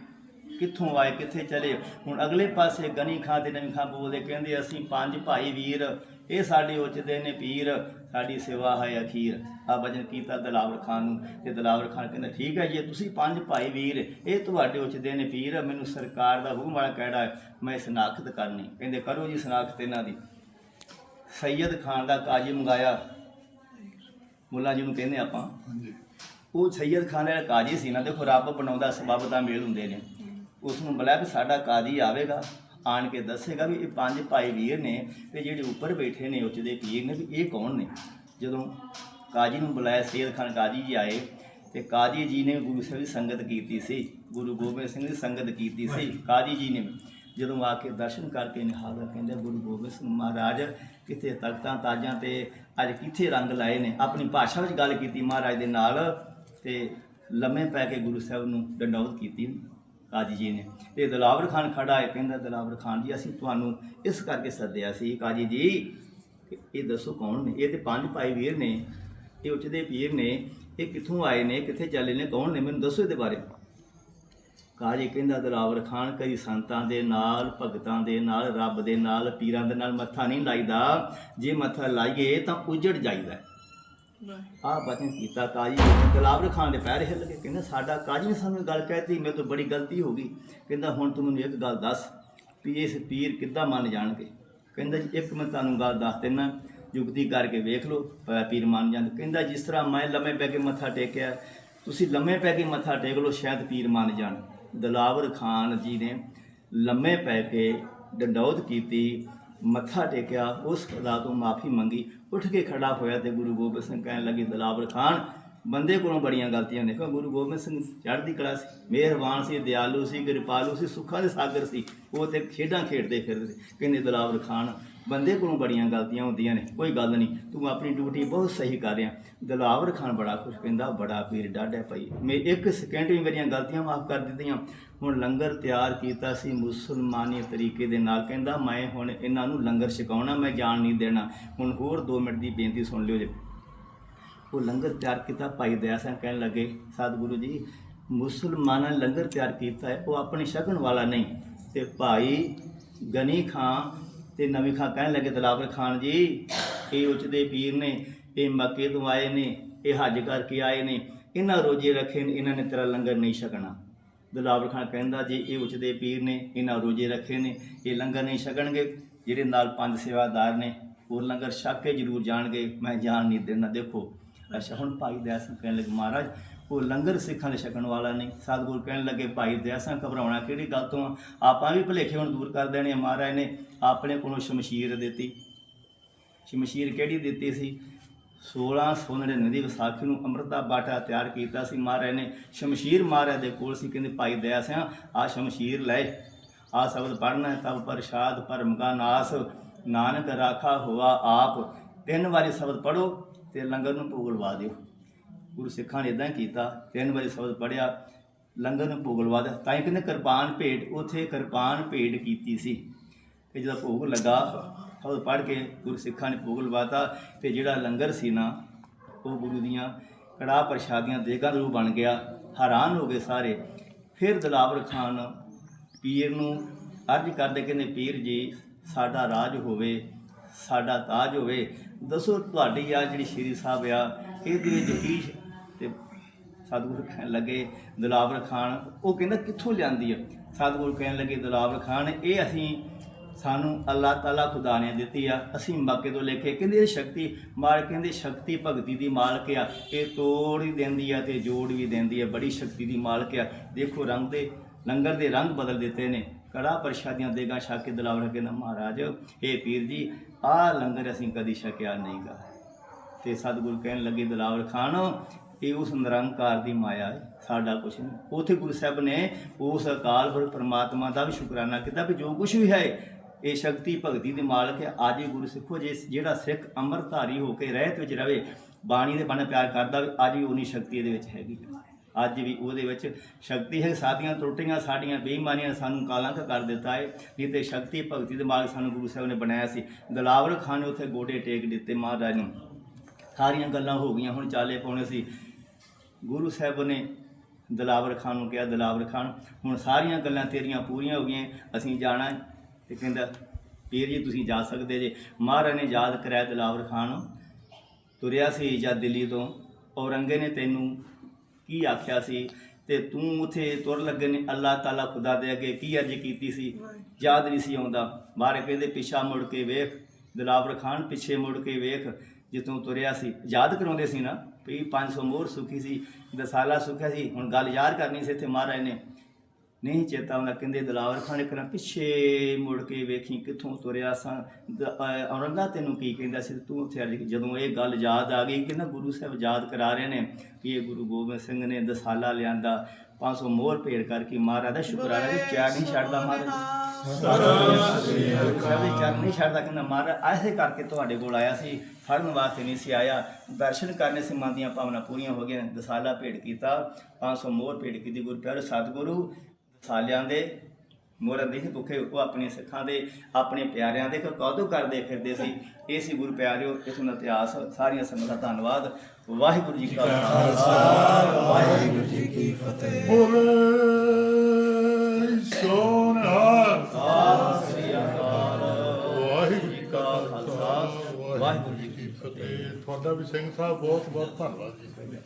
ਕਿੱਥੋਂ ਆਏ, ਕਿੱਥੇ ਚਲੇ ਹੁਣ ਅਗਲੇ ਪਾਸੇ ਗਨੀ ਖਾਂ ਤੇ ਨਵੀਂ ਖਾਂ ਬੋਲਦੇ ਕਹਿੰਦੇ, ਅਸੀਂ ਪੰਜ ਭਾਈ ਵੀਰ, ਇਹ ਸਾਡੇ ਉੱਚਦੇ ਨੇ ਪੀਰ ਸਾਡੀ ਸੇਵਾ ਹੈ ਅਖੀਰ। ਆ ਭਜਨ ਕੀਤਾ ਦਲਾਵਰ ਖਾਨ ਨੂੰ। ਤੇ ਦਲਾਵਰ ਖਾਨ ਕਹਿੰਦਾ ਠੀਕ ਹੈ ਜੀ ਤੁਸੀਂ ਪੰਜ ਭਾਈ ਵੀਰ ਇਹ ਤੁਹਾਡੇ ਉਚਦੇ ਨੇ ਪੀਰ। ਮੈਨੂੰ ਸਰਕਾਰ ਦਾ ਹੁਕਮ ਵਾਲਾ ਕਹਿੜਾ ਮੈਂ ਸਨਾਖਤ ਕਰਨੀ। ਕਹਿੰਦੇ ਕਰੋ ਜੀ ਸਨਾਖਤ ਇਹਨਾਂ ਦੀ। ਸੈਯਦ ਖਾਨ ਦਾ ਕਾਜੀ ਮੰਗਾਇਆ। ਮੁੱਲਾ ਜੀ ਨੂੰ ਕਹਿੰਦੇ ਆਪਾਂ। ਉਹ ਸੈਯਦ ਖਾਨ ਦਾ ਕਾਜੀ ਸੀ ਨਾ ਦੇਖੋ ਰੱਬ ਬਣਾਉਂਦਾ ਸਬਬ ਦਾ ਮੇਲ ਹੁੰਦੇ ਨੇ। ਉਸ ਨੂੰ ਬੁਲਾਇਆ ਸਾਡਾ ਕਾਜੀ ਆਵੇਗਾ। ਆਣ ਕੇ ਦੱਸੇਗਾ ਵੀ ਇਹ ਪੰਜ ਭਾਈ ਵੀਰ ਨੇ ਤੇ ਜਿਹੜੇ ਉੱਪਰ ਬੈਠੇ ਨੇ ਉੱਚ ਦੇ ਪੀਰ ਨੇ ਵੀ ਇਹ ਕੌਣ ਨੇ? ਜਦੋਂ ਕਾਜੀ ਨੂੰ ਬੁਲਾਇਆ ਸੈਯਦ ਖਾਨ ਕਾਜੀ ਜੀ ਆਏ ਤੇ ਕਾਜੀ ਜੀ ਨੇ ਗੁਰੂ ਸਾਹਿਬ ਦੀ ਸੰਗਤ ਕੀਤੀ ਸੀ ਗੁਰੂ ਗੋਬਿੰਦ ਸਿੰਘ ਦੀ ਸੰਗਤ ਕੀਤੀ ਸੀ ਕਾਜੀ ਜੀ ਨੇ ਜਦੋਂ ਆ ਕੇ ਦਰਸ਼ਨ ਕਰਕੇ ਨਿਹਾਲ ਕਹਿੰਦੇ ਗੁਰੂ ਗੋਬਿੰਦ ਸਿੰਘ ਮਹਾਰਾਜ ਕਿੱਥੇ ਤਖਤਾਂ ਤਾਜਾਂ ਤੇ ਅੱਜ ਕਿੱਥੇ ਰੰਗ ਲਾਏ ਨੇ? ਆਪਣੀ ਭਾਸ਼ਾ ਵਿੱਚ ਗੱਲ ਕੀਤੀ ਮਹਾਰਾਜ ਦੇ ਨਾਲ ਤੇ ਲੰਮੇ ਪੈ ਕੇ ਗੁਰੂ ਸਾਹਿਬ ਨੂੰ ਡੰਡੌਤ ਕੀਤੀ। ਕਾਜੀ ਜੀ ਨੇ। ਤੇ ਦਲਾਵਰ ਖਾਨ ਖੜਾ ਹੈ ਕਹਿੰਦਾ, ਦਲਾਵਰ ਖਾਨ ਜੀ, ਅਸੀਂ ਤੁਹਾਨੂੰ ਇਸ ਕਰਕੇ ਸੱਦਿਆ ਸੀ ਕਾਜੀ ਜੀ ਇਹ ਦੱਸੋ ਕੌਣ ਨੇ? ਇਹ ਤੇ ਪੰਜ ਭਾਈ ਵੀਰ ਨੇ ਇਹ ਉੱਚਦੇ ਪੀਰ ਨੇ, ਇਹ ਕਿੱਥੋਂ ਆਏ ਨੇ, ਕਿੱਥੇ ਚੱਲੇ ਨੇ, ਕੌਣ ਨੇ? ਮੈਨੂੰ ਦੱਸੋ ਇਹਦੇ ਬਾਰੇ। ਕਾਜੀ ਕਹਿੰਦਾ, ਦਲਾਵਰ ਖਾਨ ਕਈ ਸੰਤਾਂ ਦੇ ਨਾਲ, ਭਗਤਾਂ ਦੇ ਨਾਲ, ਰੱਬ ਦੇ ਨਾਲ, ਪੀਰਾਂ ਦੇ ਨਾਲ ਮੱਥਾ ਨਹੀਂ ਲਾਈਦਾ। ਜੇ ਮੱਥਾ ਲਾਈਏ ਤਾਂ ਉਜੜ ਜਾਈਦਾ ਹੈ। ਆਹ ਬਚਨ ਕੀਤਾ ਕਾਜੀ ਨੇ। ਦਲਾਵਰ ਖਾਨ ਦੇ ਪੈਰ ਹਿੱਲ ਕੇ ਕਹਿੰਦਾ, ਸਾਡਾ ਕਾਜੀ ਨੇ ਸਾਨੂੰ ਇਹ ਗੱਲ ਕਹਿਤੀ ਮੇਰੇ ਤੋਂ ਬੜੀ ਗਲਤੀ ਹੋ ਗਈ। ਕਹਿੰਦਾ, ਹੁਣ ਤੂੰ ਮੈਨੂੰ ਇੱਕ ਗੱਲ ਦੱਸ ਵੀ ਇਸ ਪੀਰ ਕਿੱਦਾਂ ਮੰਨ ਜਾਣਗੇ? ਕਹਿੰਦਾ ਜੀ, ਇੱਕ ਮੈਂ ਤੁਹਾਨੂੰ ਗੱਲ ਦੱਸ ਦਿੰਦਾ ਜੁਗਤੀ ਕਰਕੇ ਵੇਖ ਲਓ ਭਲਾ ਪੀਰ ਮੰਨ ਜਾਂਦੇ ਕਹਿੰਦਾ, ਜਿਸ ਤਰ੍ਹਾਂ ਮੈਂ ਲੰਮੇ ਪੈ ਕੇ ਮੱਥਾ ਟੇਕਿਆ, ਤੁਸੀਂ ਲੰਮੇ ਪੈ ਕੇ ਮੱਥਾ ਟੇਕ ਲਓ, ਸ਼ਾਇਦ ਪੀਰ ਮੰਨ ਜਾਣ। ਦਲਾਵਰ ਖਾਨ ਜੀ ਨੇ ਲੰਮੇ ਪੈ ਕੇ ਡੰਡੌਤ ਕੀਤੀ। ਮੱਥਾ ਟੇਕਿਆ, ਉਸ ਖੁਦਾ ਤੋਂ ਮਾਫੀ ਮੰਗੀ, ਉੱਠ ਕੇ ਖੜਾ ਹੋਇਆ ਤੇ ਗੁਰੂ ਗੋਬਿੰਦ ਸਿੰਘ ਕਹਿਣ ਲੱਗੇ ਦਲਾਵਰ ਖਾਨ, ਬੰਦੇ ਕੋਲੋਂ ਬੜੀਆਂ ਗਲਤੀਆਂ ਨੇ। ਕਿਉਂ ਗੁਰੂ ਗੋਬਿੰਦ ਸਿੰਘ ਚੜ੍ਹਦੀ ਕਲਾ ਸੀ, ਮਿਹਰਬਾਨ ਸੀ, ਦਿਆਲੂ ਸੀ, ਕਿਰਪਾਲੂ ਸੀ, ਸੁੱਖਾਂ ਦੇ ਸਾਗਰ ਸੀ, ਉਹ ਤੇ ਖੇਡਾਂ ਖੇਡਦੇ ਫਿਰਦੇ ਸੀ। ਕਹਿੰਦੇ ਦਲਾਵਰ ਖਾਨ ਬੰਦੇ ਕੋਲੋਂ ਬੜੀਆਂ ਗਲਤੀਆਂ ਹੁੰਦੀਆਂ ਨੇ, ਕੋਈ ਗੱਲ ਨਹੀਂ, ਤੂੰ ਆਪਣੀ ਡਿਊਟੀ ਬਹੁਤ ਸਹੀ ਕਰ ਰਿਹਾ, ਦਲਾਵਰ ਖਾਨ ਬੜਾ ਖੁਸ਼ ਕਹਿੰਦਾ, ਬੜਾ ਪੀਰ ਡੱਢ ਹੈ ਭਾਈ। ਮੈਂ ਇੱਕ ਸਕਿੰਟ ਵੀ ਮੇਰੀਆਂ ਗਲਤੀਆਂ ਮਾਫ ਕਰ ਦਿੱਤੀਆਂ। ਹੁਣ ਲੰਗਰ ਤਿਆਰ ਕੀਤਾ ਸੀ ਮੁਸਲਮਾਨੀ ਤਰੀਕੇ ਦੇ ਨਾਲ, ਕਹਿੰਦਾ, ਮੈਂ ਹੁਣ ਇਹਨਾਂ ਨੂੰ ਲੰਗਰ ਛਕਾਉਣਾ, ਮੈਂ ਜਾਣ ਨਹੀਂ ਦੇਣਾ। ਹੁਣ ਹੋਰ 2 ਮਿੰਟ ਦੀ ਬੇਨਤੀ ਸੁਣ ਲਿਓ ਜੇ। ਉਹ ਲੰਗਰ ਤਿਆਰ ਕੀਤਾ, ਭਾਈ ਦਇਆ ਸਿੰਘ ਕਹਿਣ ਲੱਗੇ ਸਤਿਗੁਰੂ ਜੀ, ਮੁਸਲਮਾਨਾਂ ਨੇ ਲੰਗਰ ਤਿਆਰ ਕੀਤਾ ਹੈ, ਉਹ ਆਪਣੇ ਸ਼ਗਨ ਵਾਲਾ ਨਹੀਂ। ਤੇ ਭਾਈ ਗਨੀ ਖਾਂ ਤੇ ਨਵੀਂ ਖਾਂ ਕਹਿਣ ਲੱਗੇ ਦਲਾਵਰ ਖਾਨ ਜੀ, ਇਹ ਉਚਦੇ ਪੀਰ ਨੇ, ਇਹ ਮੱਕੇ ਤੋਂ ਆਏ ਨੇ, ਇਹ ਹੱਜ ਕਰਕੇ ਆਏ ਨੇ, ਇਹਨਾਂ ਰੋਜੇ ਰੱਖੇ ਨੇ, ਇਹਨਾਂ ਨੇ ਤੇਰਾ ਲੰਗਰ ਨਹੀਂ ਛਕਣਾ। ਦਲਾਵਰ ਖਾਨ ਕਹਿੰਦਾ ਜੀ, ਇਹ ਉਚਦੇ ਪੀਰ ਨੇ, ਇਹਨਾਂ ਰੋਜੇ ਰੱਖੇ ਨੇ, ਇਹ ਲੰਗਰ ਨਹੀਂ ਛਕਣਗੇ, ਜਿਹੜੇ ਨਾਲ ਪੰਜ ਸੇਵਾਦਾਰ ਨੇ ਉਹ ਲੰਗਰ ਛਕ ਕੇ ਜ਼ਰੂਰ ਜਾਣਗੇ, ਮੈਂ ਜਾਣ ਨਹੀਂ ਦੇਣਾ, ਦੇਖੋ। ਅੱਛਾ, ਹੁਣ ਭਾਈ ਦਇਆ ਸਿੰਘ ਕਹਿਣ ਲੱਗੇ, ਮਹਾਰਾਜ ਉਹ ਲੰਗਰ ਸਿੱਖਾਂ ਦੇ ਛਕਣ ਵਾਲਾ ਨਹੀਂ। ਸਤਿਗੁਰ ਕਹਿਣ ਲੱਗੇ, ਭਾਈ ਦਇਆ ਘਬਰਾਉਣਾ ਕਿਹੜੀ ਗੱਲ ਤੋਂ ਆ? ਆਪਾਂ ਵੀ ਭੁਲੇਖੇ ਹੁਣ ਦੂਰ ਕਰ ਦੇਣੇ ਆ। ਮਹਾਰਾਜ ਨੇ ਆਪਣੇ ਕੋਲੋਂ ਸ਼ਮਸ਼ੀਰ ਦਿੱਤੀ। ਸ਼ਮਸ਼ੀਰ ਕਿਹੜੀ ਦਿੱਤੀ ਸੀ? 1699 ਦੀ ਵਿਸਾਖੀ ਨੂੰ ਅੰਮ੍ਰਿਤਾ ਬਾਟਾ ਤਿਆਰ ਕੀਤਾ ਸੀ। ਮਹਾਰਾਜ ਨੇ ਸ਼ਮਸ਼ੀਰ ਮਹਾਰਾਜ ਦੇ ਕੋਲ ਸੀ, ਕਹਿੰਦੇ, ਭਾਈ ਦਇਆ ਸਿੰਘ ਆ ਸ਼ਮਸ਼ੀਰ ਲੈ। ਆ ਸ਼ਬਦ ਪੜਨਾ ਤਬ ਪ੍ਰਸ਼ਾਦ ਪਰਮਕਾ ਨਾਸ। ਨਾਨਕ ਰਾਖਾ ਹੋਆ ਆਪ। ਤਿੰਨ ਵਾਰੀ ਸ਼ਬਦ ਪੜੋ ਤੇ ਲੰਗਰ ਨੂੰ ਭੋਗ ਲਵਾ ਦਿਓ। ਗੁਰੂ ਸਿੱਖਾਂ ਨੇ ਇਦਾਂ ਕੀਤਾ, ਤਿੰਨ ਵਾਰੀ ਸ਼ਬਦ ਪੜਿਆ ਲੰਗਰ ਨੂੰ ਭੋਗ ਲਵਾ ਦਿੱਤਾ। ਤਾਂ ਹੀ ਕਹਿੰਦੇ ਕਿਰਪਾਨ ਭੇਟ, ਉਥੇ ਕਿਰਪਾਨ ਭੇਟ ਕੀਤੀ ਸੀ। ਤੇ ਜਦੋਂ ਭੋਗ ਲੱਗਾ, ਸ਼ਬਦ ਪੜ ਕੇ ਗੁਰੂ ਸਿੱਖਾਂ ਨੇ ਭੋਗ ਲਵਾਤਾ ਤੇ ਜਿਹੜਾ ਲੰਗਰ ਸੀ ਨਾ, ਉਹ ਗੁਰੂ ਦੀਆਂ ਕੜਾਹ ਪ੍ਰਸ਼ਾਦੀਆਂ ਦੇਗਾ ਰੂਪ ਬਣ ਗਿਆ। ਹੈਰਾਨ ਹੋ ਗਏ ਸਾਰੇ। ਫਿਰ ਦਲਾਵਰ ਖਾਨ ਪੀਰ ਨੂੰ ਅਰਜ਼ ਕਰਦੇ ਕਹਿੰਦੇ, ਪੀਰ ਜੀ, ਸਾਡਾ ਰਾਜ ਹੋਵੇ, ਸਾਡਾ ਤਾਜ ਹੋਵੇ। ਦੱਸੋ ਤੁਹਾਡੀ ਆ ਜਿਹੜੀ ਸ਼੍ਰੀ ਸਾਹਿਬ ਆ, ਇਹਦੇ ਵਿੱਚ ਕੀ ਸਤਿਗੁਰ ਕਹਿਣ ਲੱਗੇ, ਦਲਾਵਰ ਖਾਨ ਉਹ ਕਹਿੰਦਾ, ਕਿੱਥੋਂ ਲਿਆਂਦੀ ਆ? ਸਤਿਗੁਰੂ ਕਹਿਣ ਲੱਗੇ, ਦਲਾਵਰ ਖਾਨ ਇਹ ਅਸੀਂ, ਸਾਨੂੰ ਅੱਲਾਹ ਤਾਲਾ ਖੁਦਾ ਨੇ ਦਿੱਤੀ ਆ। ਅਸੀਂ ਮੱਕੇ ਤੋਂ ਲੈ ਕੇ, ਕਹਿੰਦੇ ਇਹ ਸ਼ਕਤੀ ਮਾਰ ਕਹਿੰਦੇ ਸ਼ਕਤੀ ਭਗਤੀ ਦੀ ਮਾਲਕ ਆ। ਇਹ ਤੋੜ ਹੀ ਦਿੰਦੀ ਆ ਤੇ ਜੋੜ ਵੀ ਦਿੰਦੀ ਆ। ਬੜੀ ਸ਼ਕਤੀ ਦੀ ਮਾਲਕ ਆ। ਦੇਖੋ, ਰੰਗ ਦੇ, ਲੰਗਰ ਦੇ ਰੰਗ ਬਦਲ ਦਿੱਤੇ ਨੇ। ਕੜਾ ਪ੍ਰਸ਼ਾਦੀਆਂ ਦੇਗਾ ਛਕ ਕੇ ਦਲਾਵਰ ਕਹਿੰਦਾ, ਮਹਾਰਾਜ ਇਹ ਪੀਰ ਜੀ, ਆਹ ਲੰਗਰ ਅਸੀਂ ਕਦੀ ਛਕਿਆ ਨਹੀਂਗਾ ਤੇ ਸਤਿਗੁਰੂ ਕਹਿਣ ਲੱਗੇ, ਦਲਾਵਰ ਖਾਨ ਇਹ ਉਸ ਨਿਰੰਕਾਰ ਦੀ ਮਾਇਆ ਹੈ, ਸਾਡਾ ਕੁਛ ਨਹੀਂ। ਉਥੇ ਗੁਰੂ ਸਾਹਿਬ ਨੇ ਉਸ ਅਕਾਲ ਪੁਰਖ ਪ੍ਰਮਾਤਮਾ ਦਾ ਵੀ ਸ਼ੁਕਰਾਨਾ ਕੀਤਾ ਵੀ ਜੋ ਕੁਛ ਵੀ ਹੈ, ਇਹ ਸ਼ਕਤੀ ਭਗਤੀ ਦੇ ਮਾਲਕ ਹੈ। ਅੱਜ ਇਹ ਗੁਰੂ ਸਿੱਖੋ, ਜੇ ਜਿਹੜਾ ਸਿੱਖ ਅੰਮ੍ਰਿਤਧਾਰੀ ਹੋ ਕੇ ਰਹਿਤ ਵਿੱਚ ਰਵੇ, ਬਾਣੀ ਦੇ ਬਣ ਪਿਆਰ ਕਰਦਾ ਵੀ ਅੱਜ ਵੀ ਉਨੀ ਸ਼ਕਤੀ ਇਹਦੇ ਵਿੱਚ ਹੈਗੀ ਅੱਜ ਵੀ ਉਹਦੇ ਵਿੱਚ ਸ਼ਕਤੀ ਹੈ, ਸਾਡੀਆਂ ਤਰੁੱਟੀਆਂ, ਸਾਡੀਆਂ ਬੇਈਮਾਨੀਆਂ ਸਾਨੂੰ ਕਾਲੰਕ ਕਰ ਦਿੱਤਾ ਹੈ। ਨਹੀਂ ਤੇ ਸ਼ਕਤੀ ਭਗਤੀ ਦੇ ਮਾਲਕ ਸਾਨੂੰ ਗੁਰੂ ਸਾਹਿਬ ਨੇ ਬਣਾਇਆ ਸੀ। ਦਲਾਵਰ ਖਾਨ ਨੇ ਉੱਥੇ ਗੋਡੇ ਟੇਕ ਦਿੱਤੇ ਮਹਾਰਾਜ ਨੂੰ। ਸਾਰੀਆਂ ਗੱਲਾਂ ਹੋ ਗਈਆਂ, ਹੁਣ ਚਾਲੇ ਪਾਉਣੇ ਸੀ। ਗੁਰੂ ਸਾਹਿਬ ਨੇ ਦਲਾਵਰ ਖਾਨ ਨੂੰ ਕਿਹਾ ਦਲਾਵਰ ਖਾਨ, ਹੁਣ ਸਾਰੀਆਂ ਗੱਲਾਂ ਤੇਰੀਆਂ ਪੂਰੀਆਂ ਹੋ ਗਈਆਂ, ਅਸੀਂ ਜਾਣਾ ਹੈ। ਤੇ ਕਹਿੰਦਾ, ਪੀਰ ਜੀ, ਤੁਸੀਂ ਜਾ ਸਕਦੇ ਜੇ। ਮਹਾਰਾਜ ਨੇ ਯਾਦ ਕਰਾਇਆ ਦਲਾਵਰ ਖਾਨ ਤੁਰਿਆ ਸੀ ਜਾਂ ਦਿੱਲੀ ਤੋਂ। ਔਰੰਗੇ ਨੇ ਤੈਨੂੰ ਕੀ ਆਖਿਆ ਸੀ? ਤੇ ਤੂੰ ਉਥੇ ਤੁਰ ਲੱਗੇ ਨੇ, ਅੱਲਾਹ ਤਾਲਾ ਖੁਦਾ ਦੇ ਅੱਗੇ ਕੀ ਅਰਜ਼ ਕੀਤੀ ਸੀ? ਯਾਦ ਨਹੀਂ ਸੀ ਆਉਂਦਾ। ਬਾਹਰ ਕਹਿੰਦੇ, ਪਿੱਛਾ ਮੁੜ ਕੇ ਵੇਖ। ਦਿਲਾਵਰ ਖਾਨ ਪਿੱਛੇ ਮੁੜ ਕੇ ਵੇਖ। ਜਿੱਥੋਂ ਤੁਰਿਆ ਸੀ। ਯਾਦ ਕਰਾਉਂਦੇ ਸੀ ਨਾ ਵੀ 500 ਮੋਹਰ ਸੁਖੀ ਸੀ, ਦਸਾਲਾ ਸੁਖਿਆ ਸੀ, ਹੁਣ ਗੱਲ ਯਾਦ ਕਰਨੀ ਸੀ ਇੱਥੇ ਮਹਾਰਾਜ ਨੇ। ਨਹੀਂ ਚੇਤਾ ਆਉਂਦਾ, ਕਹਿੰਦੇ ਦਿਲਾਵਰ ਖਾਨ ਇੱਕ ਪਿੱਛੇ ਮੁੜ ਕੇ ਵੇਖੀ ਕਿੱਥੋਂ ਤੁਰਿਆ ਸਾਂ। ਦ- ਔਰੰਗਾ ਤੈਨੂੰ ਕੀ ਕਹਿੰਦਾ ਸੀ ਤੂੰ ਉੱਥੇ ਅਰਜ਼ ਜਦੋਂ ਇਹ ਗੱਲ ਯਾਦ ਆ ਗਈ ਕਹਿੰਦਾ ਗੁਰੂ ਸਾਹਿਬ ਯਾਦ ਕਰਾ ਰਹੇ ਨੇ ਕਿ ਇਹ ਗੁਰੂ ਗੋਬਿੰਦ ਸਿੰਘ ਨੇ ਦਸਾਲਾ ਲਿਆਂਦਾ 500 ਮੋਹਰ ਭੇਟ ਕਰਕੇ ਮਹਾਰਾਜ ਦਾ ਸ਼ੁਕਰਾਨਾ ਵੀ ਚੈਨ ਨਹੀਂ ਛੱਡਦਾ ਮਹਾਰਾਜ। ਸਾਹਿਬ ਚਰਨ ਨਹੀਂ ਛੱਡਦਾ, ਕਹਿੰਦਾ, ਮਹਾਰਾਜ, ਐਸੇ ਕਰਕੇ ਤੁਹਾਡੇ ਕੋਲ ਆਇਆ ਸੀ, ਫੜਨ ਵਾਸਤੇ ਨਹੀਂ ਸੀ ਆਇਆ। ਦਰਸ਼ਨ ਕਰਨੇ ਸੀ, ਮਨ ਦੀਆਂ ਭਾਵਨਾ ਪੂਰੀਆਂ ਹੋ ਗਈਆਂ ਦਸਾਲਾ ਭੇਟ ਕੀਤਾ 500 ਮੋਹਰ ਭੇਟ ਕੀਤੀ, ਗੁਰੂ ਪਿਆਰੇ ਸਤਿਗੁਰੂ ਦਸਾਲਿਆਂ ਦੇ ਮੋਹਰਾਂ ਦੇ ਭੁੱਖੇ ਉਹ ਆਪਣੇ ਸਿੱਖਾਂ ਦੇ, ਆਪਣੇ ਪਿਆਰਿਆਂ ਦੇ ਕਦੋਂ ਕਰਦੇ ਫਿਰਦੇ ਸੀ। ਇਹ ਸੀ ਗੁਰੂ ਪਿਆਰਿਓ ਇਥੋਂ ਦਾ ਇਤਿਹਾਸ, ਸਾਰੀਆਂ ਸੰਗਤਾਂ ਦਾ ਧੰਨਵਾਦ। ਵਾਹਿਗੁਰੂ ਜੀ ਕਾ ਖਾਲਸਾ। ਵਾਹਿਗੁਰੂ ਜੀ ਕੀ ਫਤਿਹ। ਬੋਲੇ ਸੋਨਹਾਰ ਸ੍ਰੀ ਅਕਾਲ ਵਾਹਿਗੁਰੂ ਜੀ ਕਾ ਖਾਲਸਾ। ਵਾਹਿਗੁਰੂ ਜੀ ਕੀ ਫਤਿਹ। ਤੁਹਾਡਾ ਵੀ ਸਿੰਘ ਸਾਹਿਬ ਬਹੁਤ ਬਹੁਤ ਧੰਨਵਾਦ ਜੀ।